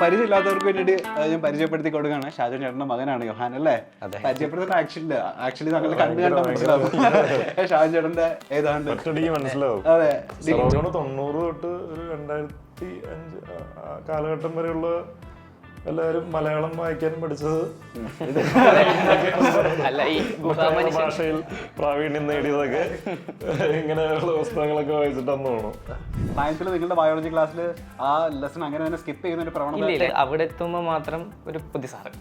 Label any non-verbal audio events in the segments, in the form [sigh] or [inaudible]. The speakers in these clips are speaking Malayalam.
പരിചയമില്ലാത്തവർക്ക് വേണ്ടിയിട്ട് ഞാൻ പരിചയപ്പെടുത്തി കൊടുക്കുകയാണ്. ഷാജു ചേട്ടന്റെ മകനാണ് യോഹാൻ അല്ലേ? പരിചയപ്പെടുത്തുന്ന ആക്ച്വലി കണ്ടു കണ്ട മനസ്സിലാവും. [laughs] ഷാജു ചേട്ടന്റെ ഏതാണ്ട്. മനസ്സിലാവും. അതെ. തൊണ്ണൂറ് തൊട്ട് ഒരു രണ്ടായിരത്തി അഞ്ച് കാലഘട്ടം വരെയുള്ള എല്ലാവരും മലയാളം വായിക്കാനും പഠിച്ചത് ഭാഷയിൽ പ്രാവീണ്യം നേടിയതൊക്കെ ഇങ്ങനെയുള്ള പുസ്തകങ്ങളൊക്കെ വായിച്ചിട്ടാന്ന് തോന്നുന്നു. സയൻസിൽ നിങ്ങളുടെ ബയോളജി ക്ലാസ്സിൽ ആ ലെസൺ അങ്ങനെ തന്നെ സ്കിപ്പ് ചെയ്യുന്ന ഒരു പ്രവണത ഇല്ല അവിടെ എത്തുമ്പോൾ മാത്രം ഒരു പുതിയ സാറ്.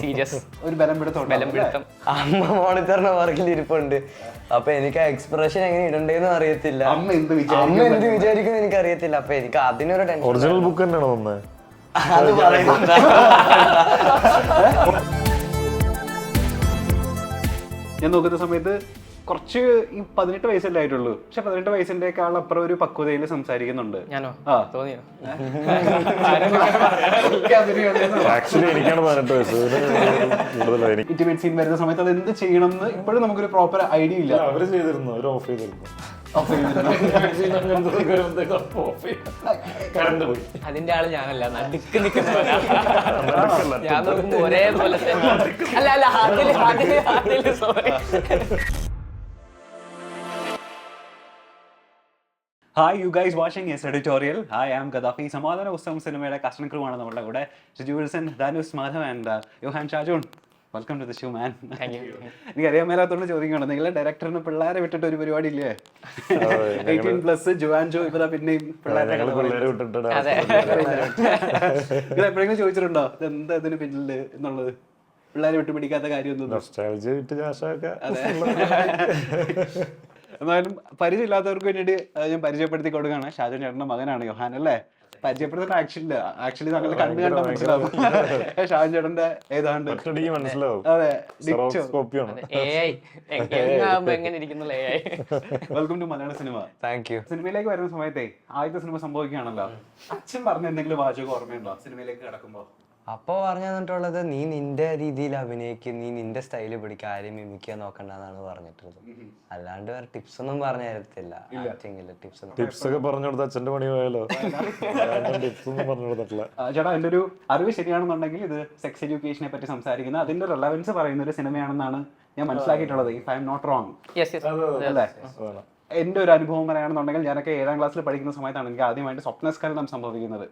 സീരിയസ് ഒരു ബലം പിടുത്തം ബലം പിടുത്തം അമ്മ മോണിറ്ററിന്റെ പുറകിൽ ഇരിപ്പുണ്ട്. അപ്പൊ എനിക്ക് ആ എക്സ്പ്രഷൻ എങ്ങനെ ഇടണ്ടേന്ന് അറിയത്തില്ല. അമ്മ എന്ത് അമ്മ എന്ത് വിചാരിക്കും എനിക്ക് അറിയത്തില്ല അപ്പൊ എനിക്ക് അതിനൊരു ടെൻഷൻ ഒറിജിനൽ ബുക്ക് തന്നെയാണോ തന്നെ? അത് പറയുന്നുണ്ട്. ഞാൻ നോക്കുന്ന സമയത്ത് കുറച്ച് ഈ പതിനെട്ട് വയസ്സല്ലേ ആയിട്ടുള്ളൂ. പക്ഷെ പതിനെട്ട് വയസ്സിന്റെക്കാൾ അപ്പുറം ഒരു പക്വതയിൽ സംസാരിക്കുന്നുണ്ട്. ഞാനോ? ആ. തോന്നിയോ? ആക്ച്വലി എനിക്കാണ് പതിനെട്ട് വയസ്സ്. എനിക്ക്. ഇന്റിമേറ്റ് സീൻ വരുന്ന സമയത്ത് അത് എന്ത് ചെയ്യണം എന്ന് ഇപ്പോഴും നമുക്കൊരു പ്രോപ്പർ ഐഡിയ ഇല്ല. അവർ ചെയ്തിരുന്നു. അവർ ഓഫ് ചെയ്തിരുന്നു. പോയി. അതിന്റെ ആൾ ഞാനല്ല നടുക്ക് നിൽക്കുന്നവനാ [laughs] ഞാൻ നോക്കുമ്പോ ഒരേപോലെ തന്നെ. അല്ല അല്ല അതിൽ അതിൽ അതിൽ sorry hi you guys watching S editorial hi am Gaddafi Samadhana Pusthakam സിനിമയുടെ കസ്റ്റൻ ക്രൂ ആണ് നമ്മുടെ കൂടെ. Shiju Wilson Dhanush Madhav and Yohan Shajun. Welcome to the show man എനിക്ക് അറിയാൻ മേലാത്തോണ്ട് ചോദിക്കണം നിങ്ങളെ ഡയറക്ടറിന് പിള്ളേരെ വിട്ടിട്ട് ഒരു പരിപാടി ഇല്ലേ? എയ്റ്റീൻ പ്ലസ് ജുവാൻ ജോ ഇപ്പൊ പിന്നെയും പിള്ളേരെ നിങ്ങൾ [laughs] എപ്പോഴെങ്കിലും ചോദിച്ചിട്ടുണ്ടോ? എന്താ ഇതിന് പിന്നിൽ എന്നുള്ളത്? പിള്ളേരെ വിട്ടു പിടിക്കാത്ത കാര്യമൊന്നും. [laughs] എന്നാലും പരിചയമില്ലാത്തവർക്ക് വേണ്ടിയിട്ട് ഞാൻ പരിചയപ്പെടുത്തി കൊടുക്കുകയാണ്. ഷാജൻ ചേട്ടന്റെ മകനാണ് യോഹാൻ അല്ലേ? പരിചയപ്പെടുത്തുന്ന ഇല്ല ആക്ച്വലി താങ്കളുടെ കണ്ണ് കണ്ട മനസ്സിലാവും. ഷാൻ ചേട്ടന്റെ ഏതാണ്ട് മനസ്സിലാവും. അതെ welcome to Malayala cinema thank you സിനിമയിലേക്ക് വരുന്ന സമയത്തെ ആദ്യത്തെ സിനിമ സംഭവിക്കുകയാണല്ലോ. അച്ഛൻ പറഞ്ഞ എന്തെങ്കിലും വാചകം ഓർമ്മയുണ്ടോ? സിനിമയിലേക്ക് കിടക്കുമ്പോ? അപ്പൊ പറഞ്ഞു തന്നിട്ടുള്ളത് നീ നിന്റെ രീതിയിൽ അഭിനയിക്കും നീ നിന്റെ സ്റ്റൈൽ പിടിക്കുക ആരെയും മിമിക്കാൻ നോക്കണ്ടെന്നാണ് പറഞ്ഞിട്ടുള്ളത്. അല്ലാണ്ട് വേറെ ടിപ്സ് ഒന്നും പറഞ്ഞു തരത്തില്ല. ആക്ടിങ്ങിൽ ടിപ്സ് ടിപ്സ് ഒക്കെ പറഞ്ഞു കൊടുത്ത അച്ഛന്റെ പണി പോയാലോ? ടിപ്സ് ഒന്നും പറഞ്ഞു കൊടുത്തിട്ടില്ല. ചേട്ടാ എന്റെ ഒരു അറിവ് ശരിയാണെന്നുണ്ടെങ്കിൽ ഇത് സെക്സ് എഡ്യൂക്കേഷനെ പറ്റി സംസാരിക്കുന്ന അതിന്റെ റിലവൻസ് പറയുന്ന ഒരു സിനിമയാണെന്നാണ് ഞാൻ മനസ്സിലാക്കിയിട്ടുള്ളത് if I am not wrong അല്ലേ? എന്റെ ഒരു അനുഭവം പറയുകയാണെന്നുണ്ടെങ്കിൽ ഞാനൊക്കെ ഏഴാം ക്ലാസ്സിൽ പഠിക്കുന്ന സമയത്താണ് എനിക്ക് ആദ്യമായിട്ട് സ്വപ്നസ്കലനം സംഭവിക്കുന്നത്.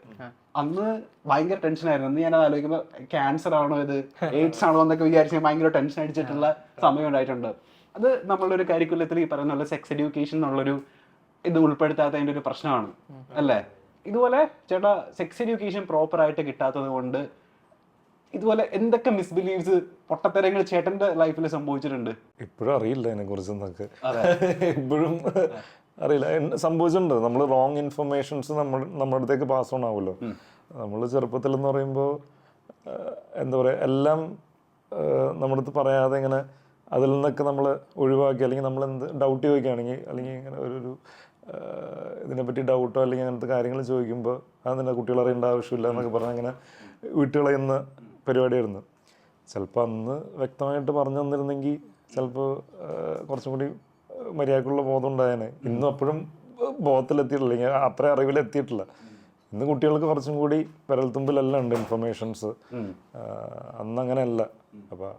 അന്ന് ഭയങ്കര ടെൻഷനായിരുന്നു അന്ന് ഞാൻ ആലോചിക്കുമ്പോൾ ക്യാൻസർ ആണോ ഇത്? എയ്ഡ്സ് ആണോ എന്നൊക്കെ വിചാരിച്ച് ഭയങ്കര ടെൻഷൻ അടിച്ചിട്ടുള്ള സമയം ഉണ്ടായിട്ടുണ്ട്. അത് നമ്മളുടെ ഒരു കരിക്കുലത്തിൽ ഈ പറയുന്ന പോലെ സെക്സ് എഡ്യൂക്കേഷൻ എന്നുള്ളൊരു ഇത് ഉൾപ്പെടുത്താത്തതിന്റെ ഒരു പ്രശ്നമാണ്. അല്ലേ? ഇതുപോലെ ചേട്ടാ സെക്സ് എഡ്യൂക്കേഷൻ പ്രോപ്പർ ആയിട്ട് കിട്ടാത്തത് കൊണ്ട് ഇതുപോലെ എന്തൊക്കെ മിസ്ബിലീവ്സ് പൊട്ടത്തരങ്ങൾ ചേട്ടന്റെ ലൈഫിൽ സംഭവിച്ചിട്ടുണ്ട്? ഇപ്പോഴും അറിയില്ല അതിനെ കുറിച്ചൊന്നൊക്കെ ഇപ്പോഴും അറിയില്ല. സംഭവിച്ചിട്ടുണ്ട്. നമ്മൾ റോങ് ഇൻഫർമേഷൻസ് നമ്മൾ നമ്മുടെ അടുത്തേക്ക് പാസ് ഓൺ ആവുമല്ലോ. നമ്മൾ ചെറുപ്പത്തിൽ എന്ന് പറയുമ്പോൾ എന്താ പറയുക എല്ലാം നമ്മുടെ അടുത്ത് പറയാതെ ഇങ്ങനെ അതിൽ നിന്നൊക്കെ നമ്മൾ ഒഴിവാക്കി അല്ലെങ്കിൽ നമ്മൾ എന്ത് ഡൗട്ട് ചോദിക്കുകയാണെങ്കിൽ അല്ലെങ്കിൽ ഇങ്ങനെ ഒരു ഇതിനെപ്പറ്റി ഡൗട്ടോ അല്ലെങ്കിൽ അങ്ങനത്തെ കാര്യങ്ങൾ ചോദിക്കുമ്പോൾ അത് തന്നെ കുട്ടികൾ അറിയേണ്ട ആവശ്യമില്ല എന്നൊക്കെ പറഞ്ഞ് അങ്ങനെ വിട്ടുകളയുന്ന പരിപാടിയായിരുന്നു. ചിലപ്പോൾ അന്ന് വ്യക്തമായിട്ട് പറഞ്ഞു തന്നിരുന്നെങ്കിൽ ചിലപ്പോൾ കുറച്ചും കൂടി മര്യാദക്കുള്ള ബോധം ഉണ്ടായേനെ. ഇന്നും അപ്പോഴും ബോധത്തിലെത്തിയിട്ടില്ല. ഇങ്ങനെ അത്ര അറിവിലെത്തിയിട്ടില്ല. ഇന്ന് കുട്ടികൾക്ക് കുറച്ചും കൂടി വിരൽത്തുമ്പിലെല്ലാം ഉണ്ട് ഇൻഫർമേഷൻസ്. അന്ന് അങ്ങനെയല്ല അപ്പോൾ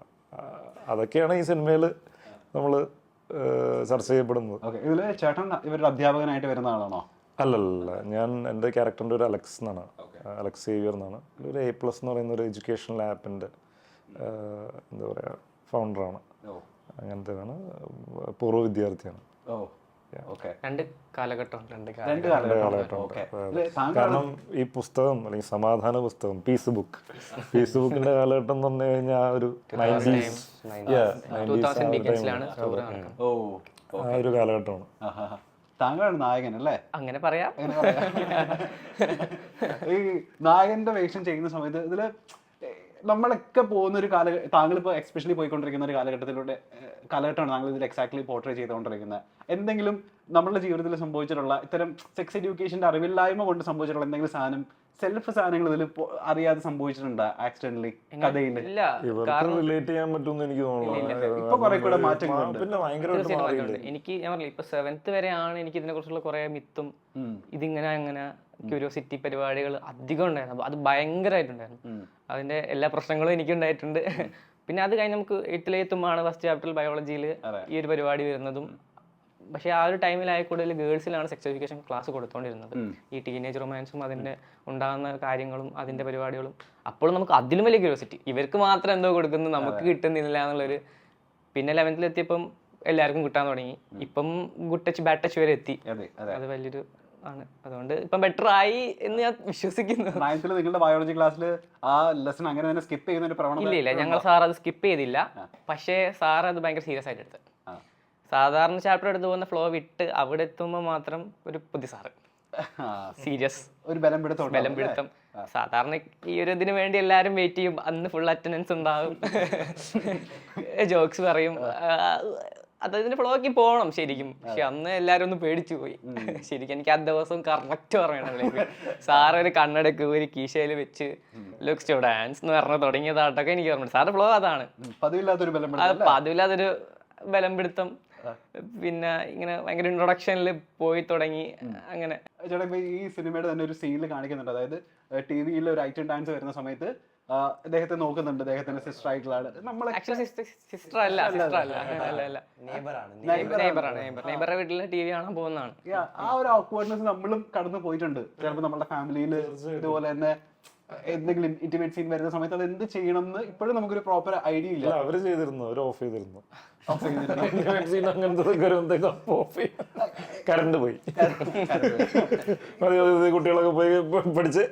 അതൊക്കെയാണ് ഈ സിനിമയിൽ നമ്മൾ ചർച്ച ചെയ്യപ്പെടുന്നത്. ഇതിൽ ചേട്ടൻ ഇവരുടെ അധ്യാപകനായിട്ട് വരുന്ന ആളാണോ? അല്ലല്ല ഞാൻ എന്റെ ക്യാരക്ടറിന്റെ ഒരു അലക്സ് എന്നാണ്. അലക്സ് സേവിയർ എന്നാണ്. ഒരു എ പ്ലസ് എന്ന് പറയുന്ന ഒരു എഡ്യൂക്കേഷണൽ ആപ്പിന്റെ എന്താ പറയുക ഫൗണ്ടറാണ് അങ്ങനത്തെയാണ്. അങ്ങനത്തേതാണ് പൂർവ വിദ്യാർത്ഥിയാണ്. രണ്ട് കാലഘട്ടം രണ്ട് രണ്ട് കാലഘട്ടം. കാരണം ഈ പുസ്തകം അല്ലെങ്കിൽ സമാധാന പുസ്തകം പീസ് ബുക്ക് പീസ് ബുക്കിന്റെ കാലഘട്ടം എന്ന് പറഞ്ഞു കഴിഞ്ഞാൽ ആ ഒരു നയന്റീസ് ആ ഒരു കാലഘട്ടമാണ്. താങ്കളാണ് നായകൻ അല്ലേ? അങ്ങനെ പറയാം. ഈ നായകന്റെ വേഷം ചെയ്യുന്ന സമയത്ത് ഇതിൽ നമ്മളൊക്കെ പോകുന്ന ഒരു കാല താങ്കൾ ഇപ്പോൾ എക്സ്പെഷ്യലി പോയിക്കൊണ്ടിരിക്കുന്ന ഒരു കാലഘട്ടത്തിലൂടെ കാലഘട്ടമാണ് താങ്കൾ ഇതിൽ എക്സാക്ട്ലി പോർട്രേ ചെയ്തുകൊണ്ടിരിക്കുന്നത്. എന്തെങ്കിലും നമ്മളുടെ ജീവിതത്തിൽ സംഭവിച്ചിട്ടുള്ള ഇത്തരം സെക്സ് എഡ്യൂക്കേഷന്റെ അറിവില്ലായ്മ കൊണ്ട് സംഭവിച്ചിട്ടുള്ള എന്തെങ്കിലും സാധനം സെൽഫ് സാധനങ്ങൾ ഇതിൽ സംഭവിച്ചിട്ടുണ്ടോ ആക്സിഡന്റലി കഥയിൽ റിലേറ്റ് ചെയ്യാൻ പറ്റുമെന്ന് എനിക്ക് തോന്നുന്നു. ഇപ്പൊ കുറെ കൂടെ മാറ്റങ്ങളുണ്ട്. പിന്നെ ഭയങ്കരമായിട്ട് എനിക്ക് ഞാൻ പറഞ്ഞില്ല ഇപ്പൊ സെവൻത്ത് വരെയാണ് എനിക്ക് ഇതിനെ കുറിച്ചുള്ള കുറെ മിത്തും ഇതിങ്ങനെ അങ്ങനെ ക്യൂരിയോസിറ്റി പരിപാടികൾ അധികം ഉണ്ടായിരുന്നു. അപ്പോൾ അത് ഭയങ്കരമായിട്ടുണ്ടായിരുന്നു. അതിന്റെ എല്ലാ പ്രശ്നങ്ങളും എനിക്ക് ഉണ്ടായിട്ടുണ്ട്. പിന്നെ അത് കഴിഞ്ഞ് നമുക്ക് എട്ടിലെത്തുമ്പോഴാണ് ഫസ്റ്റ് ചാപ്റ്റർ ബയോളജിയിൽ ഈ ഒരു പരിപാടി വരുന്നതും. പക്ഷേ ആ ഒരു ടൈമിലായ കൂടുതൽ ഗേൾസിലാണ് സെക്സ് എഡ്യൂക്കേഷൻ ക്ലാസ് കൊടുത്തുകൊണ്ടിരുന്നത് ഈ ടീനേജ് റൊമാൻസും അതിന്റെ ഉണ്ടാകുന്ന കാര്യങ്ങളും അതിന്റെ പരിപാടികളും അപ്പോൾ നമുക്ക് അതിലും വലിയ ക്യൂരിയോസിറ്റി. ഇവർക്ക് മാത്രം എന്തോ കൊടുക്കുന്നു നമുക്ക് കിട്ടുന്നില്ല എന്നുള്ളൊരു പിന്നെ ലെവൻത്തിൽ എത്തിയപ്പം എല്ലാവർക്കും കിട്ടാൻ തുടങ്ങി. ഇപ്പം ഗുഡ് ടച്ച് ബാഡ് ടച്ച് വരെ എത്തി. അതെ വലിയൊരു ആണ്. അതുകൊണ്ട് ഇപ്പം ബെറ്റർ ആയി എന്ന് ഞാൻ വിശ്വസിക്കുന്നു. നയൻത്തിൽ നിങ്ങളുടെ ബയോളജി ക്ലാസ്സിൽ ആ ലെസൺ അങ്ങനെ തന്നെ സ്കിപ്പ് ചെയ്യുന്ന ഒരു പ്രവണത ഇല്ല ഇല്ല. ഞങ്ങൾ സാർ അത് സ്കിപ്പ് ചെയ്തില്ല. പക്ഷേ സാർ അത് ഭയങ്കര സീരിയസ് ആയിട്ട് എടുത്ത്. ആ. സാധാരണ ചാപ്റ്റർ എടുത്തു പോകുന്ന ഫ്ലോ വിട്ട് അവിടെ എത്തുമ്പോൾ മാത്രം ഒരു പുതിയ സാറ്. സീരിയസ് ഒരു ബലം പിടുത്തം ബലം പിടുത്തം. സാധാരണ ഈ ഒരു ഇതിന് വേണ്ടി എല്ലാവരും വെയിറ്റ് ചെയ്യും. അന്ന് ഫുൾ അറ്റൻഡൻസ് ഉണ്ടാവും. [laughs] ജോക്സ് പറയും. ആ, ഫ്ലോക്കി പോകണം ശരിക്കും. പക്ഷെ അന്ന് എല്ലാരും ഒന്ന് പേടിച്ചു പോയി. ശരിക്കും എനിക്ക് ആ ദിവസം കറക്റ്റ് പറയണം സാറ് ഒരു കണ്ണടക്ക് ഒരു കീശയിൽ വെച്ച് ലുക്ക് സ്റ്റുഡൻസ് എന്ന് പറഞ്ഞു തുടങ്ങിയതാട്ടൊക്കെ എനിക്ക് ഓർമ്മ സാറ് ഫ്ലോ അതാണ്. പതിവില്ലാത്തൊരു ബലം പിടുത്തം. പിന്നെ ഇങ്ങനെ ഭയങ്കര ഇൻട്രൊഡക്ഷനിൽ പോയി തുടങ്ങി. അങ്ങനെ. ചേട്ടാ ഇപ്പൊ ഈ സിനിമയുടെ തന്നെ ഒരു സീനിൽ കാണിക്കുന്നുണ്ട്. അതായത് ടി വിയിൽ ഒരു ഐറ്റം ഡാൻസ് വരുന്ന സമയത്ത് അദ്ദേഹത്തെ നോക്കുന്നുണ്ട്. അദ്ദേഹത്തിന്റെ സിസ്റ്റർ ആയിട്ടുള്ള ആൾ സിസ്റ്റർ അല്ല സിസ്റ്റർ അല്ല അല്ല അല്ല. നെയ്ബറാണ് നെയ്ബറാണ് നെയ്ബർ നെയ്ബറുടെ വീട്ടിൽ ടി വി കാണാൻ പോകുന്നതാണ്. ആ ഒരു ഓക്വേർഡ്നെസ് നമ്മളും കടന്നു പോയിട്ടുണ്ട്. ചിലപ്പോൾ നമ്മുടെ ഫാമിലിയിൽ ഇതുപോലെ തന്നെ എന്തെങ്കിലും ഇന്റിമേറ്റ് സീൻ വരുന്ന സമയത്ത് അത് എന്ത് ചെയ്യണം എന്ന് ഇപ്പോഴും നമുക്കൊരു പ്രോപ്പർ ഐഡിയ ഇല്ല. അവർ ചെയ്തിരുന്നു അവർ ഓഫ് ചെയ്തിരുന്നു. അങ്ങനത്തെ ഓഫ് കറണ്ട് പോയി. കുട്ടികളൊക്കെ പോയി പഠിച്ച്.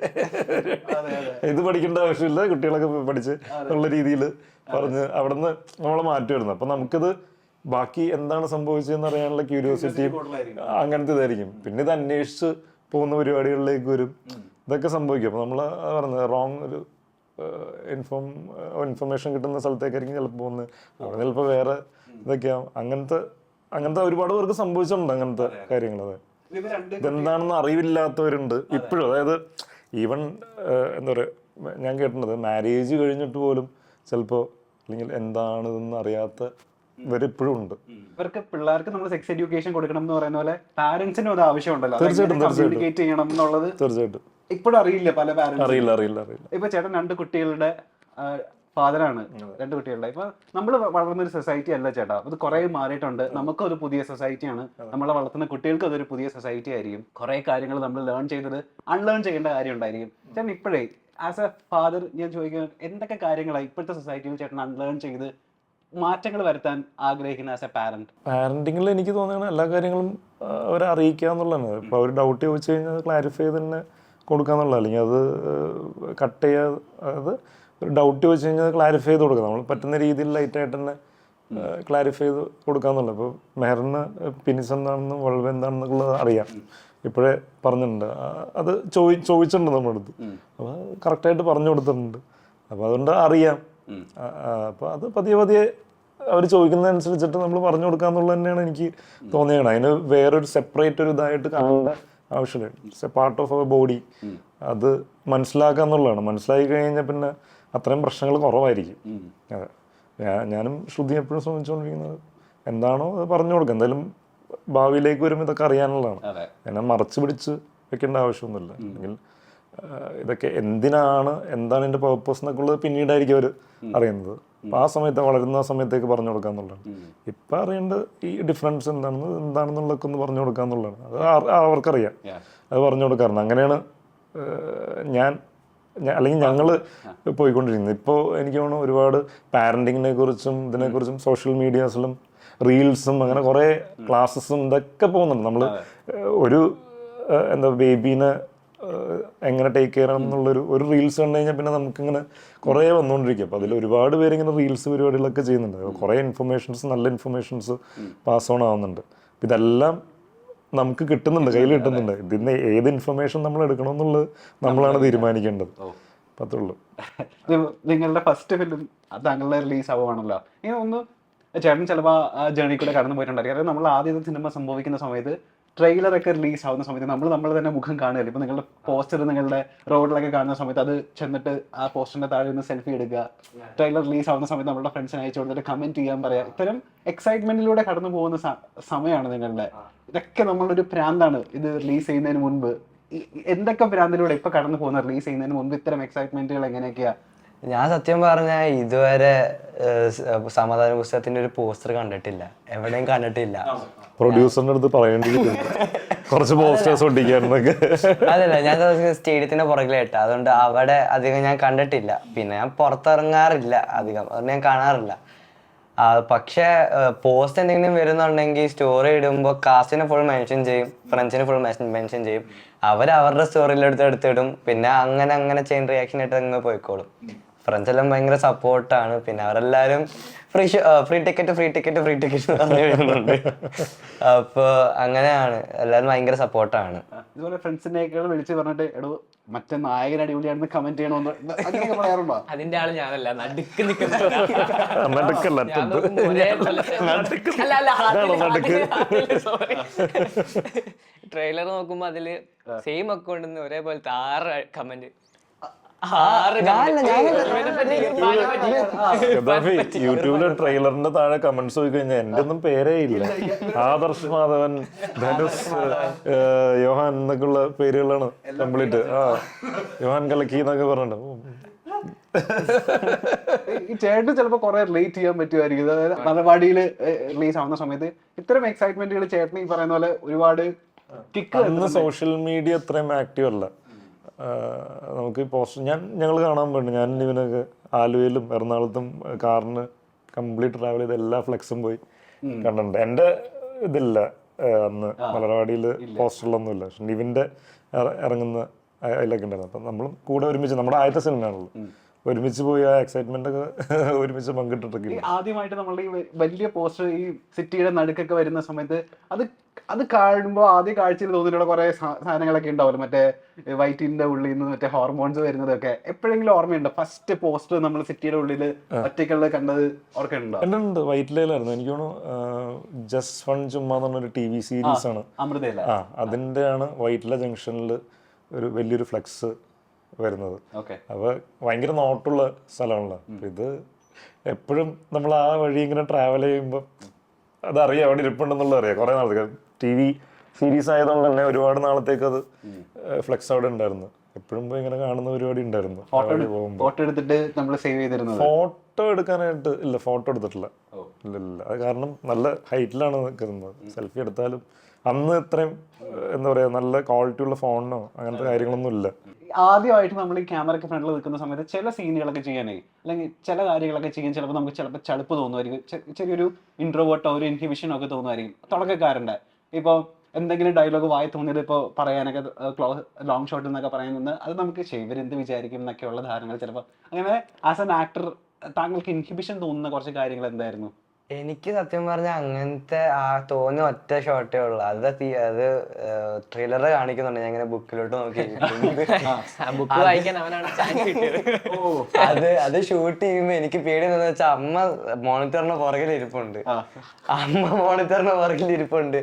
ഇത് പഠിക്കേണ്ട ആവശ്യമില്ല കുട്ടികളൊക്കെ പഠിച്ച് ഉള്ള രീതിയിൽ പറഞ്ഞ് അവിടുന്ന് നമ്മളെ മാറ്റുമായിരുന്നു അപ്പൊ നമുക്കിത് ബാക്കി എന്താണ് സംഭവിച്ചതെന്ന് അറിയാനുള്ള ക്യൂരിയോസിറ്റിയും അങ്ങനത്തെ ഇതായിരിക്കും. പിന്നെ ഇത് അന്വേഷിച്ച് പോകുന്ന പരിപാടികളിലേക്ക് വരും. ഇതൊക്കെ സംഭവിക്കും. അപ്പോൾ നമ്മൾ പറഞ്ഞത് റോങ് ഒരു ഇൻഫോം ഇൻഫർമേഷൻ കിട്ടുന്ന സ്ഥലത്തേക്കായിരിക്കും ചിലപ്പോൾ പോകുന്നത്. അവിടെ ചിലപ്പോൾ വേറെ ഇതൊക്കെയാവും അങ്ങനത്തെ അങ്ങനത്തെ ഒരുപാട് പേർക്ക് സംഭവിച്ചിട്ടുണ്ട് അങ്ങനത്തെ കാര്യങ്ങൾ അതെ. ഇത് രണ്ട് ഇതെന്താണെന്ന് അറിവില്ലാത്തവരുണ്ട്. ഇപ്പോഴും അതായത് ഈവൻ എന്താ പറയുക ഞാൻ കേട്ടിട്ടുണ്ട് മാരേജ് കഴിഞ്ഞിട്ട് പോലും ചിലപ്പോൾ അല്ലെങ്കിൽ എന്താണ് ഇതെന്ന് അറിയാത്ത ഇവരിപ്പോഴും ഉണ്ട്. ഇവർക്ക് പിള്ളേർക്ക് നമ്മൾ സെക്സ് എഡ്യൂക്കേഷൻ കൊടുക്കണം എന്ന് പറയുന്ന പോലെ പാരന്റ്സിനും അത് ആവശ്യമുണ്ടല്ലോ. തീർച്ചയായിട്ടും, തീർച്ചയായിട്ടും. ചെയ്യണം എന്നുള്ളത്? തീർച്ചയായിട്ടും. ഇപ്പോഴും അറിയില്ല പല പാരന്റ്സ് അറിയില്ല അറിയില്ല അറിയില്ല. ഇപ്പൊ ചേട്ടൻ രണ്ട് കുട്ടികളുടെ ഫാദറാണ് രണ്ട് കുട്ടികളുടെ. ഇപ്പൊ നമ്മൾ വളർന്ന ഒരു സൊസൈറ്റി അല്ല ചേട്ടാ. അത് കുറെ മാറിയിട്ടുണ്ട്. നമുക്കും ഒരു പുതിയ സൊസൈറ്റിയാണ് നമ്മളെ വളർത്തുന്ന കുട്ടികൾക്ക് അതൊരു പുതിയ സൊസൈറ്റി ആയിരിക്കും. കുറെ കാര്യങ്ങൾ നമ്മൾ ലേൺ ചെയ്തത് അൺലേൺ ചെയ്യേണ്ട കാര്യം ഉണ്ടായിരിക്കും. ചേട്ടൻ ഇപ്പോഴേ ആസ് എ ഫാദർ ഞാൻ ചോദിക്കുന്നത് എന്തൊക്കെ കാര്യങ്ങളാണ് ഇപ്പോഴത്തെ സൊസൈറ്റിയിൽ ചേട്ടൻ അൺലേൺ ചെയ്ത് മാറ്റങ്ങൾ വരുത്താൻ ആഗ്രഹിക്കുന്ന ആസ് എ പാരന്റ് പാരന്റിങ്ങിൽ എനിക്ക് തോന്നുന്നത് എല്ലാ കാര്യങ്ങളും അവരെ അറിയിക്കുക എന്നുള്ളതാണ്. ഇപ്പൊ അവർ ഡൗട്ട് ചോദിച്ചു കഴിഞ്ഞാൽ ക്ലാരിഫൈ തന്നെ കൊടുക്കുക എന്നുള്ളത് അല്ലെങ്കിൽ അത് കട്ട് ചെയ്യാതെ അതായത് ഒരു ഡൗട്ട് വെച്ച് കഴിഞ്ഞാൽ ക്ലാരിഫൈ ചെയ്ത് കൊടുക്കാം നമ്മൾ പറ്റുന്ന രീതിയിൽ ലൈറ്റായിട്ട് തന്നെ ക്ലാരിഫൈ ചെയ്ത് കൊടുക്കുക എന്നുള്ളത് ഇപ്പോൾ മെഹറിന് പിനിസ് എന്താണെന്ന് വളവ് എന്താണെന്നുള്ളത് അറിയാം. ഇപ്പോഴേ പറഞ്ഞിട്ടുണ്ട്. അത് ചോദി ചോദിച്ചിട്ടുണ്ട് നമ്മുടെ അടുത്ത് അപ്പോൾ കറക്റ്റായിട്ട് പറഞ്ഞു കൊടുത്തിട്ടുണ്ട്. അപ്പോൾ അതുകൊണ്ട് അറിയാം. അപ്പോൾ അത് പതിയെ പതിയെ അവർ ചോദിക്കുന്നതനുസരിച്ചിട്ട് നമ്മൾ പറഞ്ഞു കൊടുക്കുക എന്നുള്ളത് തന്നെയാണ് എനിക്ക് തോന്നിയത് അതിന് വേറൊരു സെപ്പറേറ്റ് ഒരു ഇതായിട്ട് കാണേണ്ട ആവശ്യമില്ല. It's a part of our body അത് മനസ്സിലാക്കുക എന്നുള്ളതാണ്. മനസ്സിലാക്കി കഴിഞ്ഞാൽ പിന്നെ അത്രയും പ്രശ്നങ്ങൾ കുറവായിരിക്കും. അതെ. ഞാൻ- ഞാനും ശ്രുതി എപ്പോഴും ശ്രമിച്ചുകൊണ്ടിരിക്കുന്നത് എന്താണോ അത് പറഞ്ഞു കൊടുക്കുക. എന്തായാലും ഭാവിയിലേക്ക് വരുമ്പോൾ ഇതൊക്കെ അറിയാനുള്ളതാണ്. എന്നെ മറച്ചു പിടിച്ച് വെക്കേണ്ട ആവശ്യമൊന്നുമില്ല. അല്ലെങ്കിൽ ഇതൊക്കെ എന്തിനാണ് എന്താണ് എന്റെ പർപ്പസ് എന്നൊക്കെ ഉള്ളത് പിന്നീടായിരിക്കും അവർ അറിയുന്നത്. അപ്പം ആ സമയത്ത് വളരുന്ന സമയത്തേക്ക് പറഞ്ഞു കൊടുക്കുക എന്നുള്ളതാണ്. ഇപ്പം അറിയേണ്ടത് ഈ ഡിഫറൻസ് എന്താണെന്ന് എന്താണെന്നുള്ളതൊക്കെ ഒന്ന് പറഞ്ഞു കൊടുക്കുക എന്നുള്ളതാണ്. അത് അവർക്കറിയാം. അത് പറഞ്ഞു കൊടുക്കാറുണ്ട്. അങ്ങനെയാണ് ഞാൻ അല്ലെങ്കിൽ ഞങ്ങൾ പോയിക്കൊണ്ടിരിക്കുന്നത്. ഇപ്പോൾ എനിക്ക് തോന്നുന്നു ഒരുപാട് പാരന്റിങ്ങിനെ കുറിച്ചും ഇതിനെക്കുറിച്ചും സോഷ്യൽ മീഡിയാസിലും റീൽസും അങ്ങനെ കുറേ ക്ലാസ്സസും ഇതൊക്കെ പോകുന്നുണ്ട്. നമ്മൾ ഒരു എന്താ ബേബീനെ എങ്ങനെ ടേക്ക് കെയർ എന്നുള്ള എന്നുള്ളൊരു ഒരു റീൽസ് കണ്ടു കഴിഞ്ഞാൽ പിന്നെ നമുക്കിങ്ങനെ കുറേ വന്നുകൊണ്ടിരിക്കും അപ്പോൾ അതിൽ ഒരുപാട് പേര് ഇങ്ങനെ റീൽസ് പരിപാടികളൊക്കെ ചെയ്യുന്നുണ്ട്. കുറേ ഇൻഫർമേഷൻസ് നല്ല ഇൻഫർമേഷൻസ് പാസ് ഓൺ ആവുന്നുണ്ട്. അപ്പം ഇതെല്ലാം നമുക്ക് കിട്ടുന്നുണ്ട് കയ്യിൽ കിട്ടുന്നുണ്ട്. ഇതിന് ഏത് ഇൻഫർമേഷൻ നമ്മൾ എടുക്കണം എന്നുള്ളത് നമ്മളാണ് തീരുമാനിക്കേണ്ടത്. ഉള്ളൂ. നിങ്ങളുടെ ഫസ്റ്റ് ഫിലിം താങ്കളുടെ റിലീസ് ആവുകയാണല്ലോ ഇനി ഒന്ന് ചേട്ടൻ ചിലപ്പോൾ ആ ജേണി കൂടെ കടന്നു പോയിട്ടുണ്ടായിരിക്കും കാരണം നമ്മൾ ആദ്യത്തെ സിനിമ സംഭവിക്കുന്ന സമയത്ത് ട്രെയിലർ ഒക്കെ റിലീസ് ആവുന്ന സമയത്ത് നമ്മൾ നമ്മൾ തന്നെ മുഖം കാണുകയല്ലേ? ഇപ്പൊ നിങ്ങളുടെ പോസ്റ്റർ നിങ്ങളുടെ റോഡിലൊക്കെ കാണുന്ന സമയത്ത് അത് ചെന്നിട്ട് ആ പോസ്റ്ററിന്റെ താഴെ നിന്ന് സെൽഫി എടുക്കുക. ട്രെയിലർ റിലീസ് ആവുന്ന സമയത്ത് നമ്മുടെ ഫ്രണ്ട്സിനെ അയച്ചു കൊടുത്തിട്ട് കമന്റ് ചെയ്യാൻ പറയാം. ഇത്തരം എക്സൈറ്റ്മെന്റിലൂടെ കടന്നു പോകുന്ന സമയമാണ് നിങ്ങളുടെ. ഇതൊക്കെ നമ്മളൊരു പ്രാന്താണ്. ഇത് റിലീസ് ചെയ്യുന്നതിന് മുൻപ്. എന്തൊക്കെ ഭ്രാന്തിലൂടെ ഇപ്പൊ കടന്നു പോകുന്ന റിലീസ് ചെയ്യുന്നതിന് മുൻപ് ഇത്തരം എക്സൈറ്റ്മെന്റുകൾ എങ്ങനെയൊക്കെയാ? ഞാൻ സത്യം പറഞ്ഞ ഇതുവരെ സമാധാന പുസ്തകത്തിന്റെ ഒരു പോസ്റ്റർ കണ്ടിട്ടില്ല. എവിടെയും കണ്ടിട്ടില്ല. പ്രൊഡ്യൂസറിന്റെ അടുത്ത് പറയേണ്ടിയിരിക്കുന്നു കുറച്ച് പോസ്റ്റേഴ്സ് ഒട്ടിക്കാന്നൊക്കെ അതല്ല ഞാൻ സ്റ്റേഡിയത്തിന്റെ പുറകിലായിട്ടാ. അതുകൊണ്ട് അവിടെ അധികം ഞാൻ കണ്ടിട്ടില്ല. പിന്നെ ഞാൻ പുറത്തിറങ്ങാറില്ല അധികം. അതുകൊണ്ട് ഞാൻ കാണാറില്ല. പക്ഷെ പോസ്റ്റ് എന്തെങ്കിലും വരുന്നുണ്ടെങ്കിൽ സ്റ്റോറി ഇടുമ്പോൾ കാസ്റ്റിനെ ഫുൾ മെൻഷൻ ചെയ്യും ഫ്രണ്ട്സിനെ ഫുൾ മെൻഷൻ ചെയ്യും. അവർ അവരുടെ സ്റ്റോറിയിലെടുത്ത് എടുത്തിടും. പിന്നെ അങ്ങനെ അങ്ങനെ ചെയിൻ റിയാക്ഷൻ ആയിട്ട് അങ്ങ് പോയിക്കോളും. ഫ്രണ്ട്സ് എല്ലാം ഭയങ്കര സപ്പോർട്ടാണ് പിന്നെ അവരെല്ലാവരും free free ticket free ticket free ticket പറഞ്ഞു അപ്പോൾ അങ്ങനെയാണ്. എല്ലാവരും ഭയങ്കര സപ്പോർട്ടാണ് ഇതുപോലെ ഫ്രണ്ട്സിനെയൊക്കെ വിളിച്ച് പറഞ്ഞിട്ട് എടോ മറ്റേ നായകൻ അടിപൊളിയാണെന്ന് കമന്റ് ചെയ്യണമെന്ന് അങ്ങനെയൊക്കെ പറയാറുണ്ടോ? അതിന്റെ ആൾ ഞാനല്ല നടുക്ക് ട്രെയിലർ നോക്കുമ്പോ അതിൽ സെയിം അക്കൗണ്ടിൽ ഒരേപോലത്തെ ആറ് കമന്റ് യൂട്യൂബിലെ ട്രെയിലറിന്റെ താഴെ കമന്റ്സ് പോയി കഴിഞ്ഞാൽ എന്റെ ഒന്നും പേരേ ഇല്ല. ആദർശ് മാധവൻ ധനുഷ് യോഹാൻ എന്നൊക്കെയുള്ള പേരുകളാണ് കംപ്ലീറ്റ്. ആ യോഹാൻ കലക്കി എന്നൊക്കെ പറഞ്ഞിട്ടുണ്ട്. ചേട്ടൻ ചേട്ടന് ചിലപ്പോൾ കുറെ റിലേറ്റ് ചെയ്യാൻ പറ്റുമായിരിക്കും. അതായത് മലവാടിയിൽ റിലീസ് ആവുന്ന സമയത്ത് ഇത്തരം എക്സൈറ്റ്മെന്റുകൾ ചേട്ടന് ഈ പറയുന്ന പോലെ ഒരുപാട് സോഷ്യൽ മീഡിയ അത്രയും ആക്റ്റീവ് അല്ല. നമുക്ക് പോസ്റ്റർ ഞാൻ ഞങ്ങൾ കാണാൻ വേണ്ടി ഞാൻ ഇവനൊക്കെ ആലുവയിലും എറണാകുളത്തും കാറിന് കംപ്ലീറ്റ് ട്രാവൽ ചെയ്ത് എല്ലാ ഫ്ലെക്സും പോയി കണ്ടിട്ടുണ്ട്. എന്റെ ഇതില്ല അന്ന് മലർവാടിയിൽ പോസ്റ്ററിലൊന്നുമില്ല പക്ഷെ നിവിന്റെ ഇറങ്ങുന്ന അതിലൊക്കെ ഉണ്ടായിരുന്നു. അപ്പം നമ്മളും കൂടെ ഒരുമിച്ച് നമ്മുടെ ആദ്യത്തെ സിനിമയാണല്ലോ ഒരുമിച്ച് പോയി ആ എക്സൈറ്റ്മെന്റ് ഒക്കെ [laughs] ഒരുമിച്ച് പങ്കിട്ടിട്ടൊക്കെ ആദ്യമായിട്ട് നമ്മൾ ഈ വലിയ പോസ്റ്റർ ഈ സിറ്റിയുടെ നടുക്കൊക്കെ വരുന്ന സമയത്ത് അത് അത് കാണുമ്പോൾ ആദ്യ കാഴ്ചയിൽ തോന്നിയിട്ടുള്ള കുറെ സാധനങ്ങളൊക്കെ ഉണ്ടാവുമല്ലോ. മറ്റേ വൈറ്റിന്റെ ഉള്ളിൽ നിന്ന് മറ്റേ ഹോർമോൺസ് വരുന്നതൊക്കെ. എപ്പോഴെങ്കിലും ഓർമ്മയുണ്ടോ? ഫസ്റ്റ് പോസ്റ്റർ നമ്മൾ സിറ്റിയുടെ ഉള്ളിൽ ഒറ്റയ്ക്കുള്ള കണ്ടത് ഓർക്കുന്നുണ്ടോ ഉണ്ട് വൈറ്റ് ലൈലായിരുന്നു എനിക്ക് തോന്നുന്നു ജസ്റ്റ് ഫൺ ചുമ്മാ എന്ന് പറഞ്ഞൊരു ടി വി സീരീസ് ആണ്. അമൃതയില. ആ അതിന്റെ ആണ് വൈറ്റില ജംഗ്ഷനിൽ ഒരു വലിയൊരു ഫ്ലെക്സ് വരുന്നത്. അപ്പോൾ ഭയങ്കര നോട്ടുള്ള സ്ഥലമാണല്ലോ. ഇത് എപ്പോഴും നമ്മൾ ആ വഴി ഇങ്ങനെ ട്രാവൽ ചെയ്യുമ്പോൾ അതറിയാം അവിടെ ഇരിപ്പുണ്ടെന്നുള്ളത് അറിയാം. കുറേ നാളത്തേക്ക്. ടി വി സീരീസ് ആയതുകൊണ്ട് തന്നെ ഒരുപാട് നാളത്തേക്ക് അത് ഫ്ലെക്സ് അവിടെ ഉണ്ടായിരുന്നു. എപ്പോഴും പോയി ഇങ്ങനെ കാണുന്ന പരിപാടി ഉണ്ടായിരുന്നു. ഫോട്ടോ എടുത്തിട്ട് നമ്മൾ സേവ് ചെയ്തിരുന്നത്? ഫോട്ടോ എടുക്കാനായിട്ട് ഇല്ല ഫോട്ടോ എടുത്തിട്ടില്ല. ഇല്ല ഇല്ല. അത് കാരണം നല്ല ഹൈറ്റിലാണ് നിൽക്കുന്നത്. സെൽഫി എടുത്താലും അന്ന് ഇത്രയും എന്താ പറയാ നല്ല ക്വാളിറ്റി ഉള്ള ഫോണിനോ അങ്ങനത്തെ കാര്യങ്ങളൊന്നും ഇല്ല ആദ്യമായിട്ട് നമ്മൾ ഈ ക്യാമറയ്ക്ക് ഫ്രണ്ടിൽ നിൽക്കുന്ന സമയത്ത് ചില സീനുകളൊക്കെ ചെയ്യാനേ അല്ലെങ്കിൽ ചില കാര്യങ്ങളൊക്കെ ചെയ്യാൻ ചിലപ്പോൾ നമുക്ക് ചിലപ്പോൾ ചടുപ്പ് തോന്നുമായിരിക്കും. ചെറിയൊരു ഇൻട്രോവേർട്ടോ ഒരു ഇൻഹിബിഷനോ ഒക്കെ തോന്നുമായിരിക്കും. തുടക്കക്കാരുണ്ട് ഇപ്പോൾ എന്തെങ്കിലും ഡയലോഗ് വായി തോന്നിയത് ഇപ്പോൾ പറയാനൊക്കെ ക്ലോസ് ലോങ് ഷോട്ട് എന്നൊക്കെ പറയുന്നത് അത് നമുക്ക് ചെയ്യും ഇവരെന്ത് വിചാരിക്കും എന്നൊക്കെയുള്ള ധാരണകൾ ചിലപ്പോൾ. അങ്ങനെ ആസ് ആൻ ആക്ടർ താങ്കൾക്ക് ഇൻഹിബിഷൻ തോന്നുന്ന കുറച്ച് കാര്യങ്ങൾ എന്തായിരുന്നു? എനിക്ക് സത്യം പറഞ്ഞാൽ അങ്ങനത്തെ ആ തോന്നിയ ഒറ്റ ഷോട്ടേ ഉള്ളൂ. അത് അത് ട്രെയിലർ കാണിക്കുന്നുണ്ട്. ഞാൻ ഇങ്ങനെ ബുക്കിലോട്ട് നോക്കി. [laughs] ബുക്ക് വായിക്കാൻ അവനാണ് ചാൻസ് [laughs] കിട്ടിയത്. അത് അത് ഷൂട്ട് ചെയ്യുമ്പോ എനിക്ക് പേടി എന്താന്ന് വെച്ചാൽ അമ്മ മോണിറ്ററിന് പുറകിൽ ഇരിപ്പുണ്ട്. അമ്മ മോണിറ്ററിന് പുറകിൽ ഇരിപ്പുണ്ട്.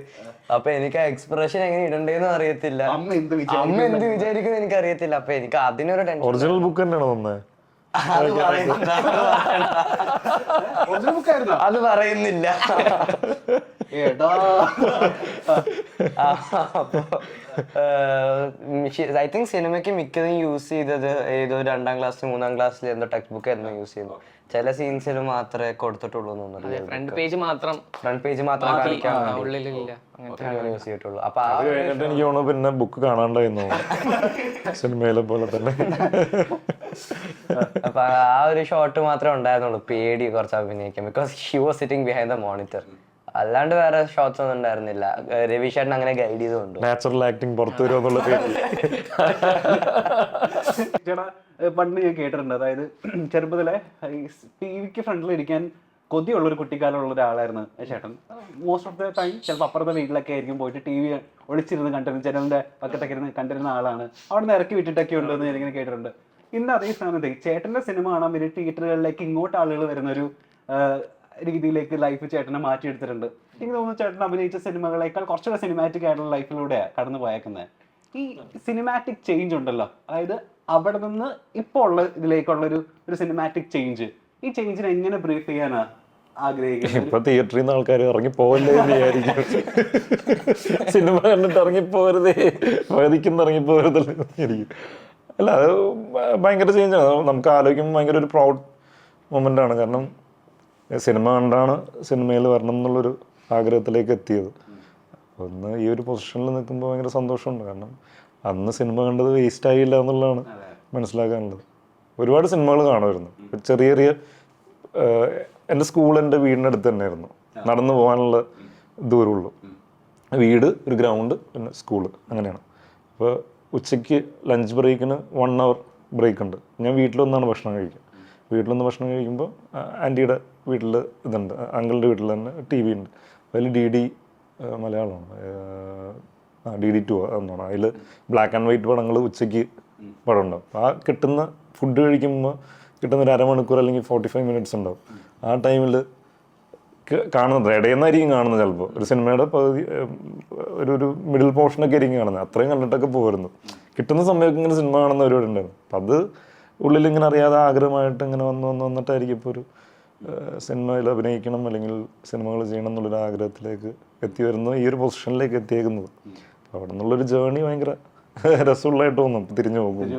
അപ്പൊ എനിക്ക് ആ എക്സ്പ്രഷൻ എങ്ങനെ ഇടണ്ടേന്ന് അറിയത്തില്ല. അമ്മ എന്ത് അമ്മ എന്ത് വിചാരിക്കുന്നു എനിക്ക് അറിയത്തില്ല അപ്പൊ എനിക്ക് അതിനൊരു ടെൻഷൻ ഒറിജിനൽ ബുക്ക് തന്നെയാണോ തന്നെ? അത് പറയുന്നില്ല. ഒറിജിനൽ [laughs] ഐ തിങ്ക് സിനിമയ്ക്ക് മിക്കതും യൂസ് ചെയ്തത് ഏതോ രണ്ടാം ക്ലാസ് മൂന്നാം ക്ലാസ്സിൽ എന്തോ ടെക്സ്റ്റ് ബുക്ക് ആയിരുന്നു യൂസ് ചെയ്യുന്നത്. ചില സീൻസിൽ മാത്രമേ കൊടുത്തിട്ടുള്ളൂ എന്ന് തോന്നുന്നു. ഫ്രണ്ട് പേജ് മാത്രം ഫ്രണ്ട് പേജ് മാത്രം കാണിക്കാൻ ഉള്ളിലില്ല. അങ്ങനെ യൂസ് ചെയ്തിട്ടുള്ളൂ. അപ്പൊ എനിക്ക് തോന്നുന്നു പിന്നെ ബുക്ക് കാണാണ്ടായിരുന്നു. സിനിമയിലെ പോലെ തന്നെ. [laughs] അപ്പൊ ആ ഒരു ഷോട്ട് മാത്രമേ ഉണ്ടായിരുന്നുള്ളൂ. പേടി കുറച്ച് അഭിനയിക്കാൻ. Because she was sitting behind the monitor അല്ലാണ്ട് വേറെ ഷോട്ട്സ് ഒന്നും ഉണ്ടായിരുന്നില്ല. രവി ചേട്ടൻ അങ്ങനെ ഗൈഡ് ചെയ്തുകൊണ്ട്. നാച്ചുറൽ ആക്ടിങ് പുറത്തു വരുമെന്നുള്ള പേര് ചേട്ടാ പണ്ട് ഞാൻ കേട്ടിട്ടുണ്ട്. അതായത് ചെറുപ്പത്തിലെ ടി വിക്ക് ഫ്രണ്ടിൽ ഇരിക്കാൻ കൊതിയുള്ള ഒരു കുട്ടിക്കാലമുള്ള ഒരാളായിരുന്നു ചേട്ടൻ. മോസ്റ്റ് ഓഫ് ദ ടൈം ചിലപ്പോൾ അപ്പുറത്തെ വീട്ടിലൊക്കെ ആയിരിക്കും പോയിട്ട് ടി വി ഒളിച്ചിരുന്ന് കണ്ടിരുന്ന ചേട്ടന്റെ പക്കത്തൊക്കെ ഇരുന്ന് കണ്ടിരുന്ന ആളാണ്. അവിടെ നിന്ന് ഇറക്കി വിട്ടിട്ടൊക്കെ ഉണ്ടെന്ന് ഞാനിങ്ങനെ കേട്ടിട്ടുണ്ട്. ഇന്ന് അതേ സ്ഥാനത്ത് ചേട്ടന്റെ സിനിമ കാണാൻ വേണ്ടി തിയേറ്ററുകളിലേക്ക് ഇങ്ങോട്ട് ആളുകൾ വരുന്ന ഒരു ആഹ്, രീതിയിലേക്ക് ലൈഫ് ചേട്ടനെ മാറ്റിയെടുത്തിട്ടുണ്ട്. എനിക്ക് തോന്നുന്നു ചേട്ടൻ അഭിനയിച്ച സിനിമകളേക്കാൾ കുറച്ചുകൂടെ സിനിമാറ്റിക് ആയിട്ടുള്ള ലൈഫിലൂടെയാണ് കടന്നു പോയേക്കുന്നത് ഈ സിനിമാറ്റിക് ചേഞ്ച് ഉണ്ടല്ലോ. അതായത് അവിടെ നിന്ന് ഇപ്പോൾ ഉള്ള ഇതിലേക്കുള്ള ഒരു ഒരു സിനിമാറ്റിക് ചേഞ്ച് ഈ ചേഞ്ചിനെ എങ്ങനെ ബ്രീഫ് ചെയ്യാനാ ഇപ്പൊ തിയേറ്ററിൽ നിന്ന് ആൾക്കാർ ഇറങ്ങി പോകല്ലേ എന്ന് വിചാരിക്കും. സിനിമ കണ്ടിട്ട് ഇറങ്ങി പോകരുതേ പകുതിക്കുന്ന ഇറങ്ങി പോകരുതല്ലേ എന്ന് വിചാരിക്കും. അല്ല അത് ഭയങ്കര ആണ്. നമുക്ക് ആലോചിക്കുമ്പോൾ ഭയങ്കര ഒരു പ്രൗഡ് മൊമെന്റ് ആണ്. കാരണം സിനിമ കണ്ടാണ് സിനിമയിൽ വരണം എന്നുള്ളൊരു ആഗ്രഹത്തിലേക്ക് എത്തിയത്. ഒന്ന് ഈ ഒരു പൊസിഷനിൽ നിൽക്കുമ്പോൾ ഭയങ്കര സന്തോഷമുണ്ട്. കാരണം അന്ന് സിനിമ കണ്ടത് വേസ്റ്റ് ആയില്ല എന്നുള്ളതാണ് മനസ്സിലാക്കാനുള്ളത്. ഒരുപാട് സിനിമകൾ കാണുമായിരുന്നു. ചെറിയ ചെറിയ എന്റെ സ്കൂൾ എന്റെ വീടിന്റെ അടുത്ത് തന്നെയായിരുന്നു. നടന്നു പോകാനുള്ള ദൂരമുള്ളൂ. വീട് ഒരു ഗ്രൗണ്ട് പിന്നെ സ്കൂൾ അങ്ങനെയാണ്. അപ്പോൾ ഉച്ചയ്ക്ക് ലഞ്ച് ബ്രേക്കിന് വൺ അവർ ബ്രേക്ക് ഉണ്ട്. ഞാൻ വീട്ടിൽ വന്നാണ് ഭക്ഷണം കഴിക്കുക. വീട്ടിൽ നിന്ന് ഭക്ഷണം കഴിക്കുമ്പോൾ ആന്റിയുടെ വീട്ടിൽ ഇതുണ്ട്. അങ്കിളുടെ വീട്ടിൽ തന്നെ ടി വി ഉണ്ട്. അതിൽ ഡി ഡി മലയാളമാണ്. ആ ഡി ഡി ടു എന്നാണ്. അതിൽ ബ്ലാക്ക് ആൻഡ് വൈറ്റ് പടങ്ങൾ ഉച്ചയ്ക്ക് പടം ഉണ്ടാവും ആ കിട്ടുന്ന ഫുഡ് കഴിക്കുമ്പോൾ കിട്ടുന്ന ഒരു അരമണിക്കൂർ അല്ലെങ്കിൽ ഫോർട്ടി ഫൈവ് മിനിറ്റ്സ് ഉണ്ടാവും. ആ ടൈമിൽ കാണുന്നത് ഇടയെന്നായിരിക്കും കാണുന്നത് ചിലപ്പോൾ. ഒരു സിനിമയുടെ പകുതി ഒരു ഒരു മിഡിൽ പോർഷനൊക്കെ ആയിരിക്കും കാണുന്നത്. അത്രയും കണ്ടിട്ടൊക്കെ പോരുന്നു. കിട്ടുന്ന സമയമൊക്കെ ഇങ്ങനെ സിനിമ കാണുന്ന പരിപാടി ഉണ്ടായിരുന്നു. അപ്പം അത് ഉള്ളിൽ ഇങ്ങനെ അറിയാതെ ആഗ്രഹമായിട്ട് ഇങ്ങനെ വന്ന് വന്ന് വന്നിട്ടായിരിക്കും ഇപ്പോൾ ഒരു സിനിമയിൽ അഭിനയിക്കണം അല്ലെങ്കിൽ സിനിമകൾ ചെയ്യണം എന്നുള്ളൊരു ആഗ്രഹത്തിലേക്ക് എത്തി വരുന്നത് ഈ ഒരു പൊസിഷനിലേക്ക് എത്തിയേക്കുന്നത്. അപ്പോൾ അവിടെ നിന്നുള്ളൊരു ജേണി ഭയങ്കര രസമുള്ളതായിട്ട് തോന്നും തിരിഞ്ഞു പോകും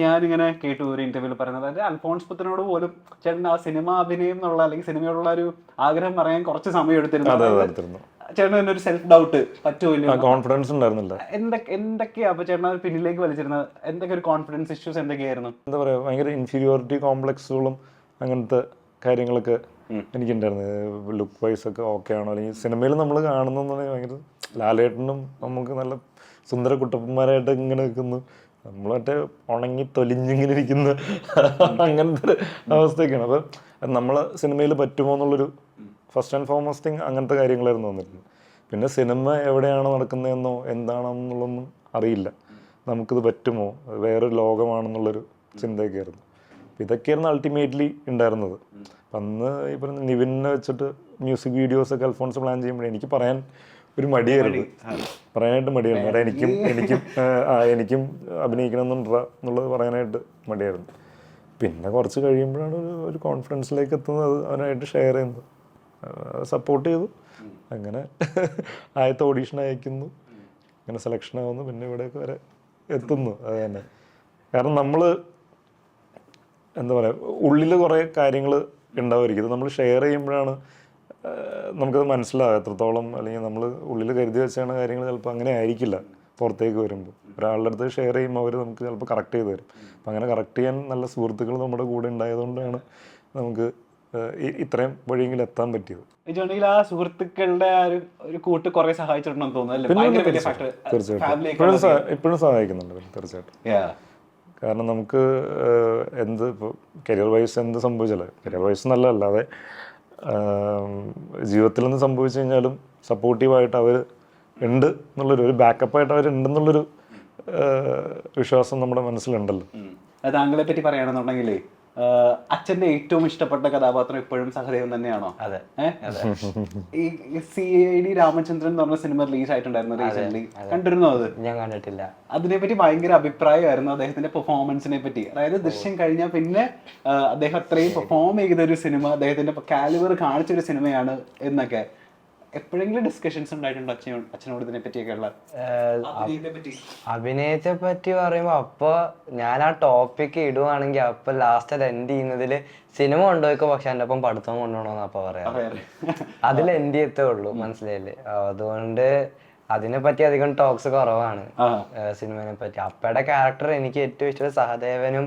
ഞാനിങ്ങനെ കേട്ടു ഒരു ഇന്റർവ്യൂവിൽ പറയുന്നത് അതായത് അൽഫോൺസ് പുത്രനോട് പോലും ചേട്ടൻ ആ സിനിമ അഭിനയം എന്നുള്ള അല്ലെങ്കിൽ സിനിമയോടുള്ള ഒരു ആഗ്രഹം പറയാൻ കുറച്ച് സമയം എടുത്തിരുന്നു. ചേട്ടന് തന്നെ ഒരു സെൽഫ് ഡൗട്ട് പറ്റുമല്ലോ കോൺഫിഡൻസ് ഉണ്ടായിരുന്നില്ല. എന്തൊക്കെ എന്തൊക്കെയാ അപ്പൊ ചേട്ടൻ പിന്നിലേക്ക് വലിച്ചിരുന്നത്? എന്തൊക്കെ ഒരു കോൺഫിഡൻസ് ഇഷ്യൂസ് എന്തൊക്കെയായിരുന്നു? എന്താ പറയാ ഭയങ്കര ഇൻഫീരിയോറിറ്റി കോംപ്ലക്സുകളും അങ്ങനത്തെ കാര്യങ്ങളൊക്കെ എനിക്കുണ്ടായിരുന്നു. ലുക്ക് വൈസ് ഒക്കെ ഓക്കെ ആണോ? അല്ലെങ്കിൽ സിനിമയിൽ നമ്മൾ കാണുന്ന ഭയങ്കര ലാലേട്ടനും നമുക്ക് നല്ല സുന്ദര കുട്ടപ്പന്മാരായിട്ട് ഇങ്ങനെ നിൽക്കുന്നു. നമ്മൾ മറ്റേ ഉണങ്ങി തൊലിഞ്ഞിങ്ങനെ ഇരിക്കുന്ന [laughs] അങ്ങനത്തെ അവസ്ഥയൊക്കെയാണ്. അപ്പം നമ്മൾ സിനിമയിൽ പറ്റുമോ എന്നുള്ളൊരു ഫസ്റ്റ് ആൻഡ് ഫോർമോസ്റ്റ് തിങ് അങ്ങനത്തെ കാര്യങ്ങളായിരുന്നു വന്നിരുന്നത് പിന്നെ സിനിമ എവിടെയാണ് നടക്കുന്നതെന്നോ എന്താണെന്നുള്ളൊന്നും അറിയില്ല. നമുക്കിത് പറ്റുമോ? വേറൊരു ലോകമാണെന്നുള്ളൊരു ചിന്തയൊക്കെയായിരുന്നു. ആയിരുന്നു ഇതൊക്കെയായിരുന്നു അൾട്ടിമേറ്റ്ലി ഉണ്ടായിരുന്നത്. അപ്പം അന്ന് ഈ പറഞ്ഞ നിവിനെ വെച്ചിട്ട് മ്യൂസിക് വീഡിയോസ് ഒക്കെ അൽഫോൺസ് പ്ലാൻ ചെയ്യുമ്പോൾ എനിക്ക് പറയാൻ ഒരു മടിയായിരുന്നു. പറയാനായിട്ട് മടിയായിരുന്നു. കാരണം എനിക്കും എനിക്കും എനിക്കും അഭിനയിക്കണം എന്നുണ്ട എന്നുള്ളത് പറയാനായിട്ട് മടിയായിരുന്നു. പിന്നെ കുറച്ച് കഴിയുമ്പോഴാണ് ഒരു ഒരു കോൺഫിഡൻസിലേക്ക് എത്തുന്നത് അവനായിട്ട് ഷെയർ ചെയ്യുന്നത്. സപ്പോർട്ട് ചെയ്തു. അങ്ങനെ ആദ്യത്തെ ഓഡീഷൻ അയക്കുന്നു. അങ്ങനെ സെലക്ഷൻ ആവുന്നു. പിന്നെ ഇവിടെയൊക്കെ വരെ എത്തുന്നു. അത് തന്നെ. കാരണം നമ്മൾ എന്താ പറയുക ഉള്ളിൽ കുറേ കാര്യങ്ങൾ ഉണ്ടാവുമായിരിക്കും. ഇത് നമ്മൾ ഷെയർ ചെയ്യുമ്പോഴാണ് നമുക്കത് മനസ്സിലാവുക. എത്രത്തോളം അല്ലെങ്കിൽ നമ്മൾ ഉള്ളിൽ കരുതി വെച്ചാണ് കാര്യങ്ങൾ ചിലപ്പോൾ അങ്ങനെ ആയിരിക്കില്ല പുറത്തേക്ക് വരുമ്പോൾ ഒരാളുടെ അടുത്ത് ഷെയർ ചെയ്യുമ്പോൾ അവർ നമുക്ക് ചിലപ്പോൾ കറക്റ്റ് ചെയ്ത് തരും. അപ്പം അങ്ങനെ കറക്റ്റ് ചെയ്യാൻ നല്ല സുഹൃത്തുക്കൾ നമ്മുടെ കൂടെ ഉണ്ടായതുകൊണ്ടാണ് നമുക്ക് ഇത്രയും വഴിയെങ്കിലും എത്താൻ പറ്റിയത് ആ സുഹൃത്തുക്കളുടെ ആ ഒരു ഒരു കൂട്ട് കുറെ സഹായിച്ചിട്ടുണ്ടെന്ന് തോന്നുന്നു ഇപ്പോഴും സഹ- ഇപ്പോഴും സഹായിക്കുന്നുണ്ട് പിന്നെ തീർച്ചയായിട്ടും. കാരണം നമുക്ക് ഏഹ്, എന്ത് ഇപ്പോൾ കരിയർ വൈസ് എന്ത് സംഭവിച്ചാലും കരിയർ വൈസ് നല്ല അല്ലാതെ ആം, ജീവിതത്തിൽ എന്ത് സംഭവിച്ചു കഴിഞ്ഞാലും സപ്പോർട്ടീവായിട്ട് അവർ ഉണ്ട് എന്നുള്ളൊരു ഒരു ബാക്കപ്പായിട്ട് അവർ ഉണ്ടെന്നുള്ളൊരു ഏഹ്, വിശ്വാസം നമ്മുടെ മനസ്സിലുണ്ടല്ലോ. താങ്കളെ പറ്റി പറയുകയാണെന്നുണ്ടെങ്കിലേ അച്ഛന്റെ ഏറ്റവും ഇഷ്ടപ്പെട്ട കഥാപാത്രം ഇപ്പോഴും സഹദേവൻ തന്നെയാണോ? അതെ? ഈ സി ഐ ഡി രാമചന്ദ്രൻ എന്ന് പറഞ്ഞ സിനിമ റിലീസ് ആയിട്ടുണ്ടായിരുന്നു റീസെന്റ് കണ്ടിരുന്നോ അത്? ഞാൻ കണ്ടിട്ടില്ല. അതിനെപ്പറ്റി ഭയങ്കര അഭിപ്രായമായിരുന്നു അദ്ദേഹത്തിന്റെ പെർഫോമൻസിനെ പറ്റി. അതായത് ദൃശ്യം കഴിഞ്ഞാൽ പിന്നെ അദ്ദേഹം അത്രയും പെർഫോം ചെയ്ത ഒരു സിനിമ അദ്ദേഹത്തിന്റെ കാലിബർ കാണിച്ച ഒരു സിനിമയാണ് എന്നൊക്കെ. എപ്പോഴെങ്കിലും ഡിസ്കഷൻസ് ഉണ്ടായിട്ടുണ്ടോ അച്ഛനോട് അച്ഛനോട് ഇതിനെ പറ്റിയൊക്കെ ഉള്ള? ഏഹ്, അഭിനയത്തെ പറ്റി. പറയുമ്പോൾ അപ്പൊ ഞാൻ ആ ടോപ്പിക്ക് ഇടുവാണെങ്കിൽ അപ്പൊ ലാസ്റ്റ് അത് എൻഡ് ചെയ്യുന്നതിൽ സിനിമ കൊണ്ടുപോയിക്കോ പക്ഷെ എന്റെ ഒപ്പം പഠിത്തം കൊണ്ടുപോകണമെന്ന് അപ്പൊ പറയാം. അതിൽ എൻഡ് ചെയ്യത്തേ ഉള്ളൂ മനസ്സിലായില്ലേ? അതുകൊണ്ട് അതിനെ പറ്റി അധികം ടോക്സ് കുറവാണ് സിനിമനെ സിനിമയെ പറ്റി. അപ്പയുടെ ക്യാരക്ടർ എനിക്ക് ഏറ്റവും ഇഷ്ടം സഹദേവനും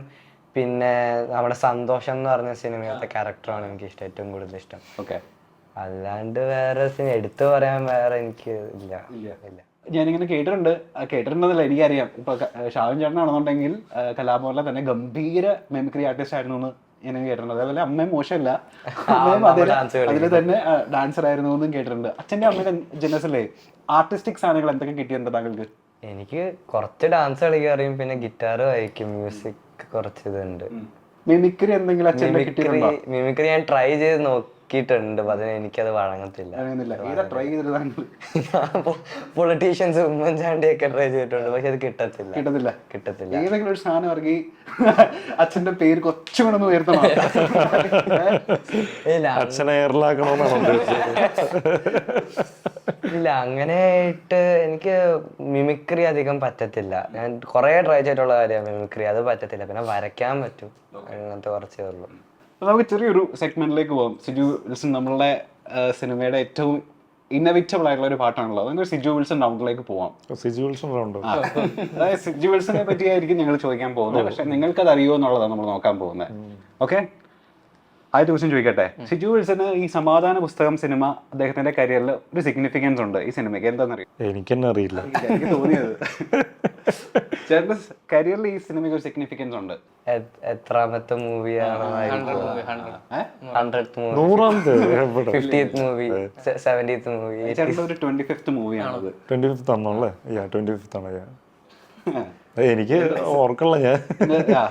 പിന്നെ നമ്മുടെ സന്തോഷം എന്ന് പറഞ്ഞ സിനിമയിലത്തെ ക്യാരക്ടറാണ് എനിക്ക് ഇഷ്ടം ഏറ്റവും കൂടുതൽ ഇഷ്ടം. ഓക്കെ അല്ലാണ്ട് വേറെ എടുത്തു പറയാൻ വേറെ എനിക്ക് ഇല്ല. ഇല്ല. ഞാനിങ്ങനെ കേട്ടിട്ടുണ്ട്. കേട്ടിട്ടുണ്ടെന്നല്ല എനിക്കറിയാം. ഇപ്പൊ ഷാവിൻ ചേട്ടനാണെന്നുണ്ടെങ്കിൽ ആണെന്നുണ്ടെങ്കിൽ കലാഭവനിലെ തന്നെ ഗംഭീര മെമിക്രി ആർട്ടിസ്റ്റ് ആയിരുന്നു എന്ന് ഞാൻ കേട്ടിട്ടുണ്ട്. അതേപോലെ അമ്മയും മോശമല്ല. [laughs] അമ്മയും അമ്മ അതിൽ തന്നെ ഡാൻസർ ആയിരുന്നു എന്നും കേട്ടിട്ടുണ്ട്. അച്ഛന്റെ അമ്മയുടെ ജനസല്ലേ ആർട്ടിസ്റ്റിക് സാധനങ്ങൾ എന്തൊക്കെ കിട്ടിയിട്ടുണ്ട് താങ്കൾക്ക്? എനിക്ക് കുറച്ച് ഡാൻസ് കളിക്കാൻ അറിയും പിന്നെ ഗിറ്റാർ വായിക്കും മ്യൂസിക് കുറച്ച് ഇതുണ്ട്. മിമിക്രി എന്തെങ്കിലും മിമിക്രി ഞാൻ ട്രൈ ചെയ്ത് നോക്കി നോക്കിയിട്ടുണ്ട് അതിന് എനിക്കത് വഴങ്ങത്തില്ല. പൊളിറ്റീഷ്യൻസ് ഉമ്മൻചാണ്ടി ട്രൈ പൊളിറ്റീഷ്യൻസ് ഉമ്മൻചാണ്ടിയൊക്കെ ട്രൈ ചെയ്തിട്ടുണ്ട് പക്ഷെ അത് കിട്ടത്തില്ല. കിട്ടത്തില്ല. കിട്ടത്തില്ല. ഏതെങ്കിലും ഒരു സാധനം ഇറങ്ങി അച്ഛന്റെ പേര് കൊച്ചുകൊണ്ടൊന്ന് ഉയർത്തണം. [laughs] ഇല്ല അച്ഛനെ ഇല്ല അങ്ങനെയായിട്ട് എനിക്ക് മിമിക്രി അധികം പറ്റത്തില്ല. ഞാൻ കുറേ ട്രൈ ചെയ്തിട്ടുള്ള കാര്യമാണ് മിമിക്രി അത് പറ്റത്തില്ല. പിന്നെ വരയ്ക്കാൻ പറ്റും. അങ്ങനത്തെ കുറച്ചേ ഉള്ളൂ. നമുക്ക് ചെറിയൊരു സെഗ്മെന്റിലേക്ക് പോകാം. സിജു വിൽസൺ നമ്മളുടെ സിനിമയുടെ ഏറ്റവും ഇന്നവിറ്റബിൾ ആയിട്ടുള്ള ഒരു പാട്ടാണല്ലോ. അതൊരു സിജു വിൽസൺ റൗണ്ടിലേക്ക് പോവാം. സിജു വിൽസൺ റൗണ്ട് അതായത് സിജു വിൽസനെ പറ്റിയായിരിക്കും ഞങ്ങൾ ചോദിക്കാൻ പോകുന്നത്. പക്ഷെ നിങ്ങൾക്ക് അത് അറിയുമോ എന്നുള്ളതാണ് നമ്മൾ നോക്കാൻ പോകുന്നത്. ഓക്കെ ആദ്യത്തെ ക്വസ്റ്റ്യൻ ചോദിക്കട്ടെ? സിജു വിൽസന് ഈ സമാധാന പുസ്തകം സിനിമ അദ്ദേഹത്തിന്റെ കരിയറിൽ ഒരു സിഗ്നിഫിക്കൻസ് ഉണ്ട് ഈ സിനിമയ്ക്ക്. എന്താണെന്നറിയോ എനിക്ക് തന്നെ അറിയില്ല. എനിക്ക് തോന്നിയത്. ചേട്ടന്റെ കരിയറിൽ ഈ സിനിമയ്ക്ക് ഒരു സിഗ്നിഫിക്കൻസ് ഉണ്ട്. എത്രാമത്തെ മൂവിയാണ് മൂവി നൂറാമത്തെ എവിടെ? ഫിഫ്റ്റീത്ത് മൂവി സെവന്റീത്ത് മൂവി ചേട്ടന്റെ ഒരു ട്വന്റി ഫിഫ്ത്ത് മൂവിയാണത് ട്വന്റി ഫിഫ്ത്ത് ആണല്ലേ യാ ട്വന്റി ഫിഫ്ത്ത് ആണ് യാ എനിക്ക് ഓർക്കുള്ള ഞാൻ.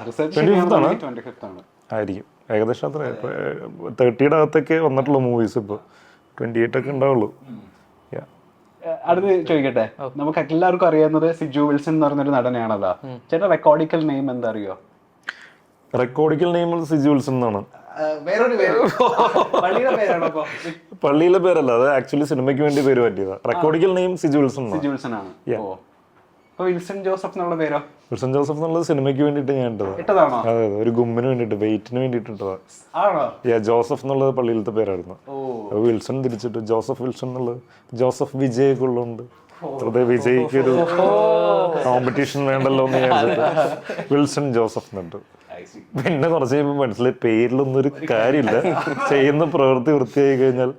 റിസർച്ച് 25th ട്വന്റി ഫിഫ്ത്ത് ആണ്. ആയിരിക്കും. ഏകദേശം അത്ര. തേർട്ടിയുടെ അകത്തൊക്കെ വന്നിട്ടുള്ള മൂവീസ് ഇപ്പോൾ ട്വന്റി എയ്റ്റ് ഒക്കെ ഉണ്ടാവുള്ളൂ. അടുത്ത് ചോദിക്കട്ടെ? നമുക്ക് എല്ലാവർക്കും അറിയാവുന്നത് സിജു വിൽസൺ എന്ന് പറഞ്ഞൊരു നടനെയാണല്ലോ. ചേട്ടൻ റെക്കോർഡിക്കൽ നെയിം എന്താ അറിയോ റെക്കോർഡിക്കൽ നെയിം സിജു വിൽസൺ എന്നാണ്. [laughs] പള്ളിയിലെ പേരല്ല അത് ആക്ച്വലി സിനിമയ്ക്ക് വേണ്ടി പേര് പറ്റിയതാണ് റെക്കോർഡിക്കൽ name Siju Wilson Siju Wilson ആണ്. വിൽസൺ ജോസഫ് എന്നുള്ള പേരോ? വിൽസൺ ജോസഫ് എന്നുള്ളത് സിനിമയ്ക്ക് വേണ്ടിയിട്ട് ഞാൻ ഇട്ടതാ. ഇട്ടതാണോ? അതെ അതെ ഒരു ഗുമ്മിന് വേണ്ടിയിട്ട് വെയിറ്റിന് വേണ്ടിയിട്ട് ഇട്ടതാ. ആണോ? യാ ജോസഫ് എന്നുള്ളത് പള്ളിയിലത്തെ പേരായിരുന്നു. ഓ. വിൽസൺ തിരിച്ചിട്ട് ജോസഫ് വിൽസൺ എന്നുള്ളത് ജോസഫ് വിജയ് ഒക്കെ ഉള്ളതുകൊണ്ട് വെറുതെ വിജയ്ക്ക് ഒരു കോമ്പറ്റീഷൻ വേണ്ടല്ലോ എന്ന് വിചാരിച്ചിട്ട് വിൽസൺ ജോസഫ് എന്നുണ്ട്. പിന്നെ കുറച്ച് കഴിയുമ്പോൾ മനസ്സിലായി പേരിലൊന്നും ഒരു കാര്യമില്ല. ചെയ്യുന്ന പ്രവൃത്തി വൃത്തിയായി കഴിഞ്ഞാൽ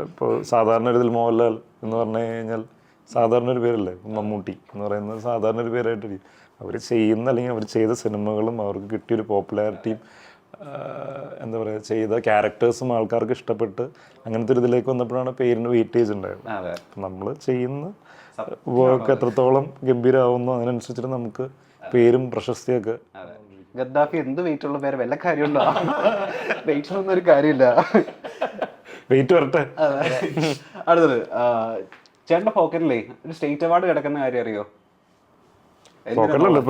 ഇപ്പോൾ സാധാരണ ഒരു മോഹൻലാൽ എന്ന് പറഞ്ഞു കഴിഞ്ഞാൽ സാധാരണ ഒരു പേരല്ലേ? മമ്മൂട്ടി എന്ന് പറയുന്നത് സാധാരണ ഒരു പേരായിട്ട് അവർ ചെയ്യുന്ന അല്ലെങ്കിൽ അവർ ചെയ്ത സിനിമകളും അവർക്ക് കിട്ടിയൊരു പോപ്പുലാരിറ്റിയും എന്താ പറയുക ചെയ്ത ക്യാരക്ടേഴ്സും ആൾക്കാർക്ക് ഇഷ്ടപ്പെട്ട് അങ്ങനത്തെ ഒരു ഇതിലേക്ക് വന്നപ്പോഴാണ് പേരിന് വെയിറ്റേജ് ഉണ്ടായത്. നമ്മൾ ചെയ്യുന്ന വർക്ക് എത്രത്തോളം ഗംഭീരമാവുന്നു അതിനനുസരിച്ചിട്ട് നമുക്ക് പേരും പ്രശസ്തിയൊക്കെ ഗദ്ദാഫി എന്ത് വെയിറ്റ് ഉള്ള പേര്? വല്ല കാര്യമുണ്ടോ? ഒന്നും ഒരു കാര്യമില്ല. വെയിറ്റ് വരട്ടെ. അടുത്തത് ചേട്ടന്റെ പോക്കറ്റിലേ ഒരു സ്റ്റേറ്റ് അവാർഡ് കിടക്കുന്ന കാര്യം അറിയോ?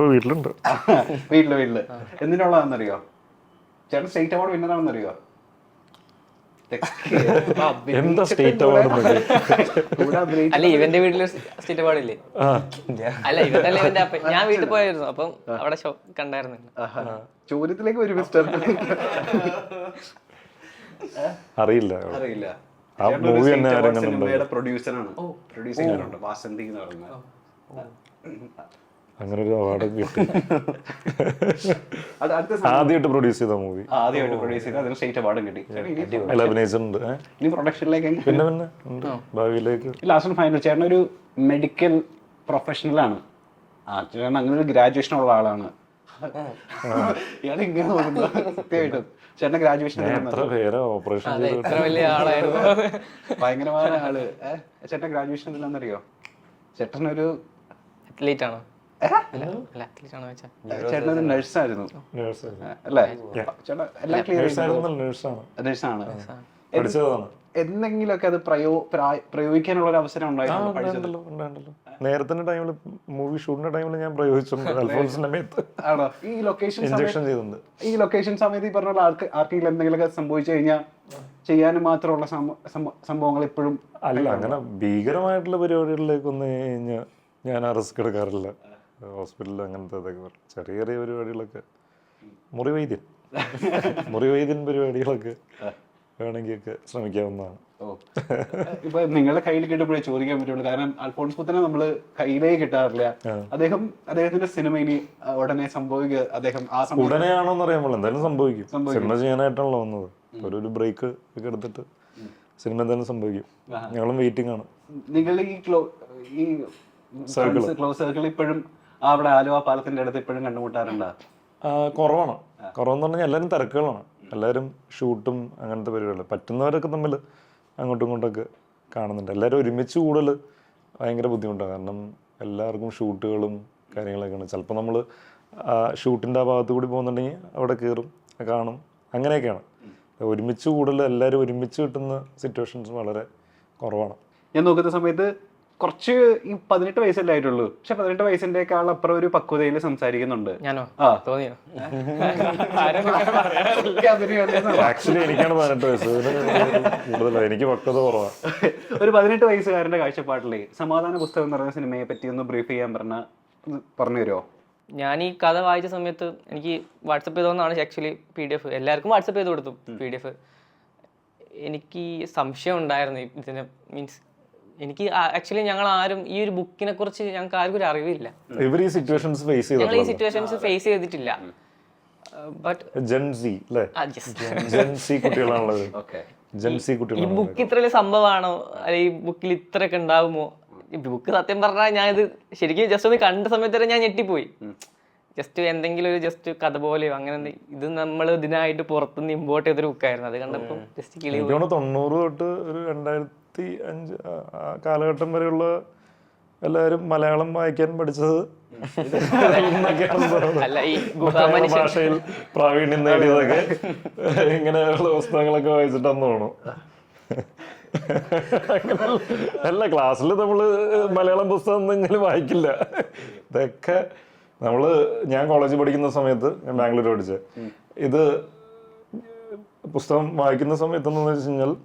വീട്ടിലുണ്ട്. [laughs] വീട്ടിൽ വീട്ടിൽ. എന്തിനുള്ളതാണെന്നറിയോ? ചേട്ടൻ സ്റ്റേറ്റ് അവാർഡ് വിന്നറാണെന്നറിയോ? എന്താ സ്റ്റേറ്റ് അവാർഡ് [laughs] അല്ല ഇവന്റെ വീട്ടിൽ സ്റ്റേറ്റ് അവാർഡ് ഇല്ലേ? അല്ല ഇവന്റെ ഇവന്റെ ഞാൻ വീട്ടിൽ പോയായിരുന്നു അപ്പം അവിടെ ഷോ കണ്ടായിരുന്നു. ചോദ്യത്തിലേക്ക് ഒരു മിസ്റ്റർ. [laughs] അറിയില്ല. അറിയില്ല. സിനിമയുടെ പ്രൊഡ്യൂസറാണ് പ്രൊഡ്യൂസ് ചെയ്യാറുണ്ട്. വാസന്തി എന്ന് പറയുന്നത് അങ്ങനെ ഒരു അവാർഡ് കിട്ടി. ആദ്യമായിട്ട് പ്രൊഡ്യൂസ് ചെയ്ത മൂവി ആദ്യമായിട്ട് പ്രൊഡ്യൂസ് ചെയ്ത അതിന് സ്റ്റേറ്റ് അവാർഡും കിട്ടി. അഭിനയിച്ചിട്ടുണ്ട്? ഇനി പ്രൊഡക്ഷനിലേക്ക് പിന്നെ പിന്നെ. ഭാവിയിലേക്ക്. ലാസ്റ്റ് ഫൈനൽ ചേട്ടൻ ഒരു മെഡിക്കൽ പ്രൊഫഷണലാണ് ആ ചേട്ടൻ അങ്ങനെ ഒരു ഗ്രാജുവേഷൻ ഉള്ള ആളാണ്. ഇയാൾ ഇങ്ങനെ നോക്കുന്നത് സത്യമായിട്ടും ചേട്ടൻ ഗ്രാജുവേഷൻ ഓപ്പറേഷൻ അതെ ഇത്ര വലിയ ആളായിരുന്നു? ഭയങ്കരമായ ആൾ. ചേട്ടൻ ഗ്രാജുവേഷൻ എന്തിനാണെന്നറിയോ ചേട്ടനൊരു അത്ലീറ്റ് ആണോ? അല്ല അല്ല അത്ലീറ്റ് ആണോ ചേട്ടനൊരു നഴ്സായിരുന്നു അല്ലേ? ചേട്ടൻ എല്ലാം ക്ലിയർ നേഴ്സാണ് എന്തെങ്കിലുമൊക്കെ അത് പ്രയോ പ്രായ- പ്രയോഗിക്കാനുള്ള ഒരു അവസരം ഉണ്ടായിരുന്നു പഠിച്ചത്? ഉണ്ടല്ലോ ഉണ്ടല്ലോ നേരത്തെ ടൈമിൽ മൂവി ഷൂട്ടിന്റെ ടൈമിൽ ഞാൻ പ്രയോഗിച്ചിട്ടുണ്ട് [laughs] അൽഫോൺസിന്റെ മേത്ത് ആണോ? ഈ ലൊക്കേഷൻ ഇഞ്ചക്ഷൻ ചെയ്തിട്ടുണ്ട്. ഈ ലൊക്കേഷൻ സമയത്ത് ഈ പറഞ്ഞ ആർക്ക് ആർക്കെങ്കിലും എന്തെങ്കിലുമൊക്കെ സംഭവിച്ചു കഴിഞ്ഞാൽ ചെയ്യാനും മാത്രമുള്ള സംഭ- സംഭ- സംഭവങ്ങൾ ഇപ്പോഴും അല്ല അങ്ങനെ ഭീകരമായിട്ടുള്ള പരിപാടികളിലേക്ക് വന്നു കഴിഞ്ഞാൽ ഞാൻ ആ റിസ്ക് എടുക്കാറില്ല. ഹോസ്പിറ്റലിൽ അങ്ങനത്തെ ഇതൊക്കെ ചെറിയ ചെറിയ പരിപാടികളൊക്കെ. മുറിവൈദ്യൻ. [laughs] മുറിവൈദ്യൻ പരിപാടികളൊക്കെ. വേണമെങ്കിൽ ഒക്കെ ശ്രമിക്കാവുന്നതാണ് ഇപ്പൊ നിങ്ങളുടെ കയ്യിൽ കിട്ടുമ്പോഴേ ചോദിക്കാൻ പറ്റുള്ളൂ. കാരണം അൽഫോൺസ് പുത്തനെ നമ്മൾ കയ്യിലേ കിട്ടാറില്ല. അദ്ദേഹം അദ്ദേഹത്തിന്റെ സിനിമ ഇനി ഉടനെ സംഭവിക്കുക അദ്ദേഹം ആ സമയം ഉടനെയാണോ എന്ന് അറിയാൻ എന്തായാലും സംഭവിക്കും. സിനിമ ചെയ്യാനായിട്ടാണല്ലോ വന്നത്. ഒരു ഒരു ബ്രേക്ക് ഒക്കെ എടുത്തിട്ട് സിനിമ എന്തായാലും സംഭവിക്കും. ഞങ്ങളും വെയിറ്റിംഗ് ആണ്. നിങ്ങൾ ഈ ക്ലോ ഈ ക്ലോസ് സർക്കിൾ ഇപ്പോഴും അവിടെ ആലുവ പാലത്തിന്റെ അടുത്ത് ഇപ്പോഴും കണ്ടുമുട്ടാറുണ്ടോ? കുറവാണ്. കുറവെന്ന് പറഞ്ഞാൽ എല്ലാവരും തിരക്കുകളാണ്. എല്ലാവരും ഷൂട്ടും അങ്ങനത്തെ പരിപാടികൾ പറ്റുന്നവരൊക്കെ തമ്മിൽ അങ്ങോട്ടും ഇങ്ങോട്ടൊക്കെ കാണുന്നുണ്ട്. എല്ലാവരും ഒരുമിച്ച് കൂടുതൽ ഭയങ്കര ബുദ്ധിമുട്ടാണ്. കാരണം എല്ലാവർക്കും ഷൂട്ടുകളും കാര്യങ്ങളൊക്കെയാണ്. ചിലപ്പോൾ നമ്മൾ ഷൂട്ടിന്റെ ആ ഭാഗത്ത് കൂടി പോകുന്നുണ്ടെങ്കിൽ അവിടെ കയറും കാണും അങ്ങനെയൊക്കെയാണ്. ഒരുമിച്ച് കൂടുതൽ എല്ലാവരും ഒരുമിച്ച് കിട്ടുന്ന സിറ്റുവേഷൻസ് വളരെ കുറവാണ്. ഞാൻ നോക്കുന്ന സമയത്ത് കുറച്ച് ഈ പതിനെട്ട് വയസ്സല്ലേ ആയിട്ടുള്ളൂ. പക്ഷെ പതിനെട്ട് വയസ്സിന്റെക്കാൾ അപ്പുറം ഒരു പക്വതയിൽ സംസാരിക്കുന്നുണ്ട്. ഞാനോ? ആ. തോന്നിയോ? ആക്ച്വലി എനിക്കാണ് പതിനെട്ട് വയസ്സ്. ഇതിന് കൂടുതലാണ് എനിക്ക് പക്വത കുറവാണ് ഒരു പതിനെട്ട് വയസ്സുകാരന്റെ കാഴ്ചപ്പാടിലെ സമാധാന പുസ്തകം എന്ന് പറഞ്ഞ സിനിമയെ പറ്റി ഒന്ന് ബ്രീഫ് ചെയ്യാൻ പറഞ്ഞ പറഞ്ഞു തരുമോ? ഞാൻ ഈ കഥ വായിച്ച സമയത്ത് എനിക്ക് വാട്സപ്പ് ചെയ്തോന്നാണ് ആക്ച്വലി പി ഡി എഫ് എല്ലാവർക്കും വാട്സപ്പ് ചെയ്ത് കൊടുത്തു പി ഡി എഫ് എനിക്ക് സംശയം ഉണ്ടായിരുന്നു ഇതിനെ. മീൻസ് എനിക്ക് ആക്ച്വലി ഞങ്ങൾ ആരും ഈ ഒരു ബുക്കിനെ കുറിച്ച് ഞങ്ങൾക്ക് ആർക്കും ഒരു അറിവില്ല. ഇവർ ഈ സിറ്റുവേഷൻസ് ഫേസ് ഞങ്ങൾ ഈ സിറ്റുവേഷൻസ് ഫേസ് ചെയ്തിട്ടില്ല. ബട്ട് ജെൻസി അല്ലേ ജെൻസി കുട്ടികളാണുള്ളത്. ഓക്കെ കുട്ടികൾ ഈ ബുക്ക് ഇത്ര വലിയ സംഭവമാണോ? അല്ലെ ഈ ബുക്കിൽ ഇത്രയൊക്കെ ഉണ്ടാവുമോ? ഈ ബുക്ക് സത്യം പറഞ്ഞാൽ ഞാൻ ഇത് ശരിക്കും ജസ്റ്റ് ഒന്ന് കണ്ട സമയത്ത് വരെ ഞാൻ ഞെട്ടിപ്പോയി. ജസ്റ്റ് എന്തെങ്കിലും ഒരു ജസ്റ്റ് കഥ പോലെയോ അങ്ങനെ ഇത് നമ്മൾ ഇതിനായിട്ട് പുറത്തുനിന്ന് ഇമ്പോർട്ട് ചെയ്തൊരു ബുക്കായിരുന്നു അത് കണ്ടപ്പോൾ ജസ്റ്റ് കിളി തൊണ്ണൂറ് തൊട്ട് ഒരു രണ്ടായിരത്തി അഞ്ച് ആ- ആ കാലഘട്ടം വരെയുള്ള എല്ലാവരും മലയാളം വായിക്കാൻ പഠിച്ചത്. ഭാഷയിൽ പ്രാവീണ്യം നേടിയതൊക്കെ ഇങ്ങനെയുള്ള പുസ്തകങ്ങളൊക്കെ വായിച്ചിട്ടാന്ന് തോന്നുന്നു. അല്ല ക്ലാസ്സിൽ നമ്മൾ മലയാളം പുസ്തകം ഒന്നും വായിക്കില്ല. ഇതൊക്കെ നമ്മൾ ഞാൻ കോളേജിൽ പഠിക്കുന്ന സമയത്ത് ഞാൻ ബാംഗ്ലൂർ പഠിച്ചത് ഇത് പുസ്തകം വായിക്കുന്ന സമയത്ത് എന്ന് വെച്ച് കഴിഞ്ഞാൽ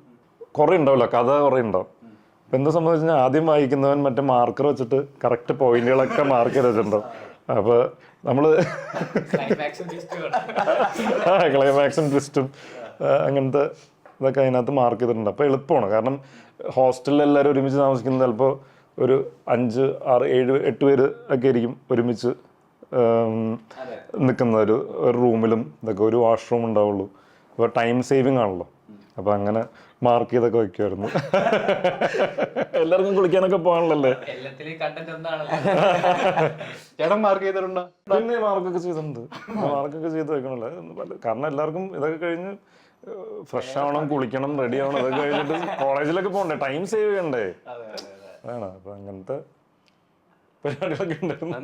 കുറേ ഉണ്ടാവില്ല കഥ കുറേ ഉണ്ടാവും അപ്പം എന്താ സംബന്ധിച്ച് കഴിഞ്ഞാൽ ആദ്യം വായിക്കുന്നവൻ മറ്റേ മാർക്കർ വെച്ചിട്ട് കറക്റ്റ് പോയിന്റുകളൊക്കെ മാർക്ക് ചെയ്ത് അപ്പോൾ നമ്മൾ ക്ലൈമാക്സും ട്വിസ്റ്റും അങ്ങനത്തെ ഇതൊക്കെ അതിനകത്ത് മാർക്ക് ചെയ്തിട്ടുണ്ട്. അപ്പോൾ എളുപ്പമാണ്. കാരണം ഹോസ്റ്റലിൽ എല്ലാവരും ഒരുമിച്ച് താമസിക്കുന്നത് ചിലപ്പോൾ ഒരു അഞ്ച് ആറ് ഏഴ് എട്ട് പേര് ഒക്കെ ആയിരിക്കും ഒരുമിച്ച് നിൽക്കുന്ന ഒരു ഒരു റൂമിലും ഇതൊക്കെ ഒരു വാഷ്റൂം ഉണ്ടാവുള്ളൂ. അപ്പോൾ ടൈം സേവിങ് ആണല്ലോ. അപ്പോൾ അങ്ങനെ മാർക്ക് ചെയ്തൊക്കെ വയ്ക്കുമായിരുന്നു എല്ലാവർക്കും കുളിക്കാനൊക്കെ പോകാനുള്ളല്ലേ? എല്ലാത്തിലും കണ്ടന്റ് എന്താണല്ലോ? ചേട്ടൻ മാർക്ക് ചെയ്തിട്ടുണ്ടോ? പിന്നെ മാർക്കൊക്കെ ചെയ്തിട്ടുണ്ട്. മാർക്കൊക്കെ ചെയ്ത് വെക്കണല്ലേ കാരണം എല്ലാവർക്കും ഇതൊക്കെ കഴിഞ്ഞ് ഫ്രഷ് ആവണം കുളിക്കണം റെഡി ആവണം ഇതൊക്കെ കഴിഞ്ഞിട്ട് കോളേജിലൊക്കെ പോകണ്ടേ? ടൈം സേവ് ചെയ്യണ്ടേ? അതാണ് അപ്പൊ അങ്ങനത്തെ പരിപാടികളൊക്കെ ഉണ്ടായിരുന്നു.